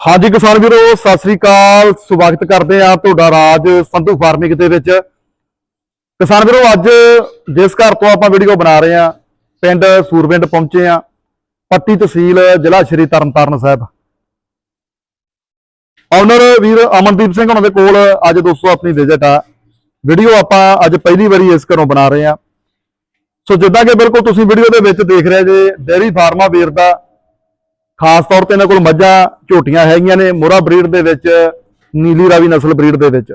ਹਾਂਜੀ ਕਿਸਾਨ ਵੀਰੋ, ਸਤਿ ਸ੍ਰੀ ਅਕਾਲ। ਸਵਾਗਤ ਕਰਦੇ ਆ ਤੁਹਾਡਾ ਰਾਜ ਸੰਧੂ ਫਾਰਮਿੰਗ ਦੇ ਵਿੱਚ। ਕਿਸਾਨ ਵੀਰੋ, ਅੱਜ ਜਿਸ ਘਰ ਤੋਂ ਆਪਾਂ ਵੀਡੀਓ ਬਣਾ ਰਹੇ ਆ ਪਿੰਡ ਸੂਰਵਿੰਡ ਪਹੁੰਚੇ ਆ ਪੱਟੀ ਤਹਿਸੀਲ ਜ਼ਿਲ੍ਹਾ ਸ਼੍ਰੀ ਤਰਨਤਾਰਨ ਸਾਹਿਬ। ਆਨਰ ਵੀਰ ਅਮਨਦੀਪ ਸਿੰਘ ਉਹਨਾਂ ਦੇ ਕੋਲ ਅੱਜ ਦੋਸਤੋ ਆਪਣੀ ਵਿਜ਼ਿਟ ਆ। ਵੀਡੀਓ ਆਪਾਂ ਅੱਜ ਪਹਿਲੀ ਵਾਰੀ ਇਸ ਘਰੋਂ ਬਣਾ ਰਹੇ ਆ ਸੋ ਜਿੱਦਾਂ ਕਿ ਬਿਲਕੁਲ ਤੁਸੀਂ ਵੀਡੀਓ ਦੇ ਵਿੱਚ ਦੇਖ ਰਹੇ ਜੇ ਡੇਅਰੀ ਫਾਰਮਾ ਵੀਰ ਦਾ ਖਾਸ ਤੌਰ ਤੇ ਇਹਨਾਂ ਕੋਲ ਮੱਝਾਂ, ਝੋਟੀਆਂ ਹੈਗੀਆਂ ਨੇ, ਮੋਰਾ ਬਰੀਡ ਦੇ ਵਿੱਚ, ਨੀਲੀ ਰਾਵੀ ਨਸਲ ਬਰੀਡ ਦੇ ਵਿੱਚ।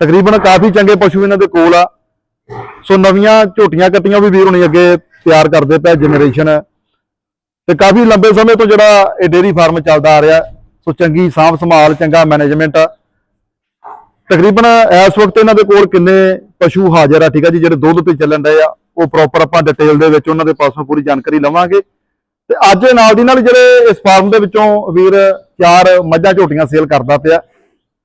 ਤਕਰੀਬਨ ਕਾਫੀ ਚੰਗੇ ਪਸ਼ੂ ਇਹਨਾਂ ਦੇ ਕੋਲ ਆ। ਸੋ ਨਵੀਆਂ ਝੋਟੀਆਂ ਕੱਟੀਆਂ ਵੀ ਵੀਰ ਹੁਣੀ ਅੱਗੇ ਤਿਆਰ ਕਰਦੇ ਪਏ ਜਨਰੇਸ਼ਨ ਤੇ ਕਾਫੀ ਲੰਬੇ ਸਮੇਂ ਤੋਂ ਜਿਹੜਾ ਇਹ ਡੇਅਰੀ ਫਾਰਮ ਚੱਲਦਾ ਆ ਰਿਹਾ। ਸੋ ਚੰਗੀ ਸਾਂਭ ਸੰਭਾਲ, ਚੰਗਾ ਮੈਨੇਜਮੈਂਟ ਤਕਰੀਬਨ ਇਸ ਵਕਤ ਇਹਨਾਂ ਦੇ ਕੋਲ ਕਿੰਨੇ ਪਸ਼ੂ ਹਾਜ਼ਰ ਆ, ਠੀਕ ਆ ਜੀ? ਜਿਹੜੇ ਦੁੱਧ ਤੇ ਚੱਲਣ ਰਹੇ ਆ, ਉਹ ਪ੍ਰੋਪਰ ਆਪਾਂ ਡਿਟੇਲ ਦੇ ਵਿੱਚ ਉਹਨਾਂ ਦੇ ਪਾਸੋਂ ਪੂਰੀ ਜਾਣਕਾਰੀ ਲਵਾਂਗੇ। ਤੇ ਅੱਜ ਨਾਲ ਦੀ ਨਾਲ ਜਿਹੜੇ ਇਸ ਫਾਰਮ ਦੇ ਵਿੱਚੋਂ ਵੀਰ ਚਾਰ ਮੱਝਾਂ ਝੋਟੀਆਂ ਸੇਲ ਕਰਦਾ ਪਿਆ।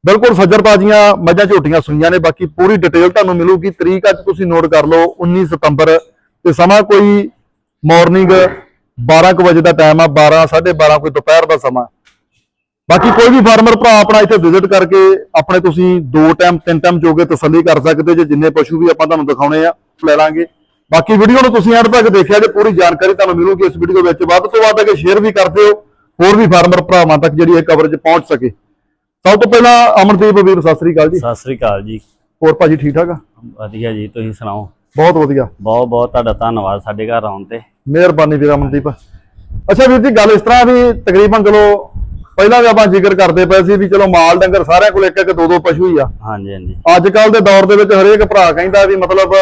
ਬਿਲਕੁਲ ਸੱਜਰ ਤਾਜ਼ੀਆਂ ਮੱਝਾਂ ਝੋਟੀਆਂ ਸੁਈਆਂ ਨੇ, ਬਾਕੀ ਪੂਰੀ ਡਿਟੇਲ ਤੁਹਾਨੂੰ ਮਿਲੂਗੀ। ਤਰੀਕ ਅੱਜ ਤੁਸੀਂ ਨੋਟ ਕਰ ਲਓ 19 ਸਤੰਬਰ। ਤੇ ਸਮਾਂ ਕੋਈ ਮਾਰਨਿੰਗ 12 ਕੁ ਵਜੇ ਦਾ ਟਾਈਮ ਆ 12 12:30 ਕੋਈ ਦੁਪਹਿਰ ਦਾ ਸਮਾਂ। ਬਾਕੀ ਕੋਈ ਵੀ ਫਾਰਮਰ ਭਰਾ ਆਪਣਾ ਇੱਥੇ ਵਿਜ਼ਿਟ ਕਰਕੇ ਆਪਣੇ ਤੁਸੀਂ ਦੋ ਟਾਈਮ ਤਿੰਨ ਟਾਈਮ ਜੋਗੇ ਤਸੱਲੀ ਕਰ ਸਕਦੇ ਜੇ ਜਿੰਨੇ ਪਸ਼ੂ ਵੀ ਆਪਾਂ ਤੁਹਾਨੂੰ ਦਿਖਾਉਣੇ ਆ, ਲੈ ਲਾਂਗੇ। ਬਾਕੀ ਵੀਡੀਓ ਨੂੰ ਤੁਸੀਂ ਐਂਡ ਤੱਕ ਦੇਖਿਆ ਜੇ ਪੂਰੀ ਜਾਣਕਾਰੀ ਤੁਹਾਨੂੰ ਮਿਲੂਗੀ ਇਸ ਵੀਡੀਓ ਵਿੱਚ ਵੱਧ ਤੋਂ ਵੱਧ ਅੱਗੇ ਸ਼ੇਅਰ ਵੀ ਕਰ ਦਿਓ ਹੋਰ ਵੀ ਫਾਰਮਰ ਭਰਾਵਾਂ ਤੱਕ ਜਿਹੜੀ ਇਹ ਕਵਰੇਜ ਪਹੁੰਚ ਸਕੇ। ਸਭ ਤੋਂ ਪਹਿਲਾਂ ਅਮਨਦੀਪ ਵੀਰ ਸਤਿ ਸ੍ਰੀ ਅਕਾਲ ਜੀ। ਸਤਿ ਸ੍ਰੀ ਅਕਾਲ ਜੀ। ਹੋਰ ਭਾਜੀ ਠੀਕ ਠਾਕ ਆ? ਵਧੀਆ ਜੀ ਤੁਸੀਂ ਸੁਣਾਓ? ਬਹੁਤ ਵਧੀਆ। ਬਹੁਤ ਬਹੁਤ ਤੁਹਾਡਾ ਧੰਨਵਾਦ ਸਾਡੇ ਘਰ ਆਉਣ ਤੇ। ਮਿਹਰਬਾਨੀ ਵੀਰ ਅਮਨਦੀਪ। ਅੱਛਾ ਵੀਰ ਜੀ ਗੱਲ ਇਸ ਤਰ੍ਹਾਂ ਵੀ ਤਕਰੀਬਨ ਚਲੋ ਪਹਿਲਾਂ ਵੀ ਆਪਾਂ ਜ਼ਿਕਰ ਕਰਦੇ ਪਏ ਸੀ ਵੀ ਚਲੋ ਮਾਲ ਡੰਗਰ ਸਾਰਿਆਂ ਕੋਲ ਇੱਕ ਇੱਕ ਦੋ ਦੋ ਪਸ਼ੂ ਹੀ ਆ। ਹਾਂਜੀ ਹਾਂਜੀ। ਅੱਜ ਕੱਲ ਦੇ ਦੌਰ ਦੇ ਵਿੱਚ ਹਰੇਕ ਭਰਾ ਕਹਿੰਦਾ ਵੀ ਮਤਲਬ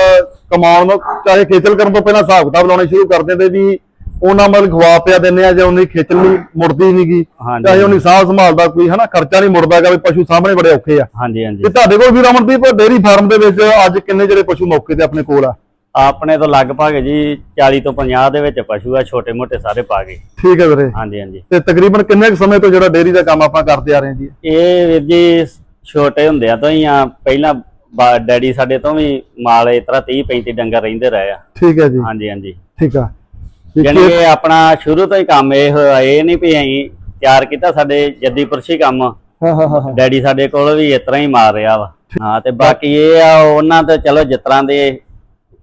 ਕਮਾਉਣ ਨੂੰ ਚਾਹੇ ਖੇਚਲ ਕਰਨ ਤੋਂ ਪਹਿਲਾਂ ਹਿਸਾਬ ਕਿਤਾਬ ਲਾਉਣੇ ਸ਼ੁਰੂ ਕਰ ਦਿੰਦੇ ਵੀ ਉਹਨਾਂ ਮਤਲਬ ਖਵਾ ਪਿਆ ਦਿੰਦੇ ਆ ਜੇ ਉਹਨੀ ਖੇਚਲ ਨਹੀਂ ਮੁੜਦੀ ਨਹੀਂਗੀ। ਚਾਹੇ ਉਹਨੀ ਸਾਹ ਸੰਭਾਲਦਾ ਕੋਈ ਹਨਾ ਖਰਚਾ ਨਹੀਂ ਮੁੜਦਾਗਾ ਵੀ ਪਸ਼ੂ ਸਾਹਮਣੇ ਬੜੇ ਔਖੇ ਆ। ਹਾਂਜੀ ਹਾਂਜੀ। ਤੇ ਤੁਹਾਡੇ ਕੋਲ ਵੀ ਰਮਨਦੀਪ ਡੇਰੀ ਫਾਰਮ ਦੇ ਵਿੱਚ ਅੱਜ ਕਿੰਨੇ ਜਿਹੜੇ ਪਸ਼ੂ ਮੌਕੇ ਤੇ ਆਪਣੇ ਕੋਲ ਆ? ਆਪਣੇ ਤੋਂ ਲਗਭਗ ਜੀ 40 ਤੋਂ 50 ਦੇ ਵਿੱਚ ਪਸ਼ੂ ਆ ਛੋਟੇ ਮੋਟੇ ਸਾਰੇ ਪਾ ਗਏ। ਠੀਕ ਹੈ ਵੀਰੇ। ਹਾਂਜੀ ਹਾਂਜੀ। ਤੇ ਤਕਰੀਬਨ ਕਿੰਨੇ ਕੁ ਸਮੇਂ ਤੋਂ ਜਿਹੜਾ ਡੇਰੀ ਦਾ ਕੰਮ ਆਪਾਂ ਕਰਦੇ ਆ ਰਹੇ ਜੀ? ਇਹ ਵੀਰ ਜੀ ਛੋਟੇ ਹੁੰਦਿਆਂ ਤੋਂ ਹੀ ਆ ਪਹਿਲਾਂ ਡੈਡੀ ਸਾਡੇ ਤੋਂ ਵੀ ਮਾਲ ਇਸ ਤਰ੍ਹਾਂ 30 35 ਡੰਗਰ ਰਹਿੰਦੇ ਰਹੇ ਆ। ਠੀਕ ਹੈ ਜੀ। ਹਾਂਜੀ ਹਾਂਜੀ। ਠੀਕ ਆ। ਯਾਨੀ ਕਿ ਆਪਣਾ ਸ਼ੁਰੂ ਤੋਂ ਹੀ ਕੰਮ ਇਹ ਹੋਇਆ ਇਹ ਨਹੀਂ ਵੀ ਅਸੀਂ ਤਿਆਰ ਕੀਤਾ ਸਾਡੇ ਜੱਦੀ ਪੁਰਸ਼ੀ ਕੰਮ। ਹਾਂ ਹਾਂ ਡੈਡੀ ਸਾਡੇ ਕੋਲ ਵੀ ਇਸ ਤਰ੍ਹਾਂ ਹੀ ਮਾਰ ਰਿਹਾ ਵਾ। ਹਾਂ ਤੇ ਬਾਕੀ ਇਹ ਆ ਉਹਨਾਂ ਤੇ ਚਲੋ ਜਿਸ ਤਰ੍ਹਾਂ ਦੇ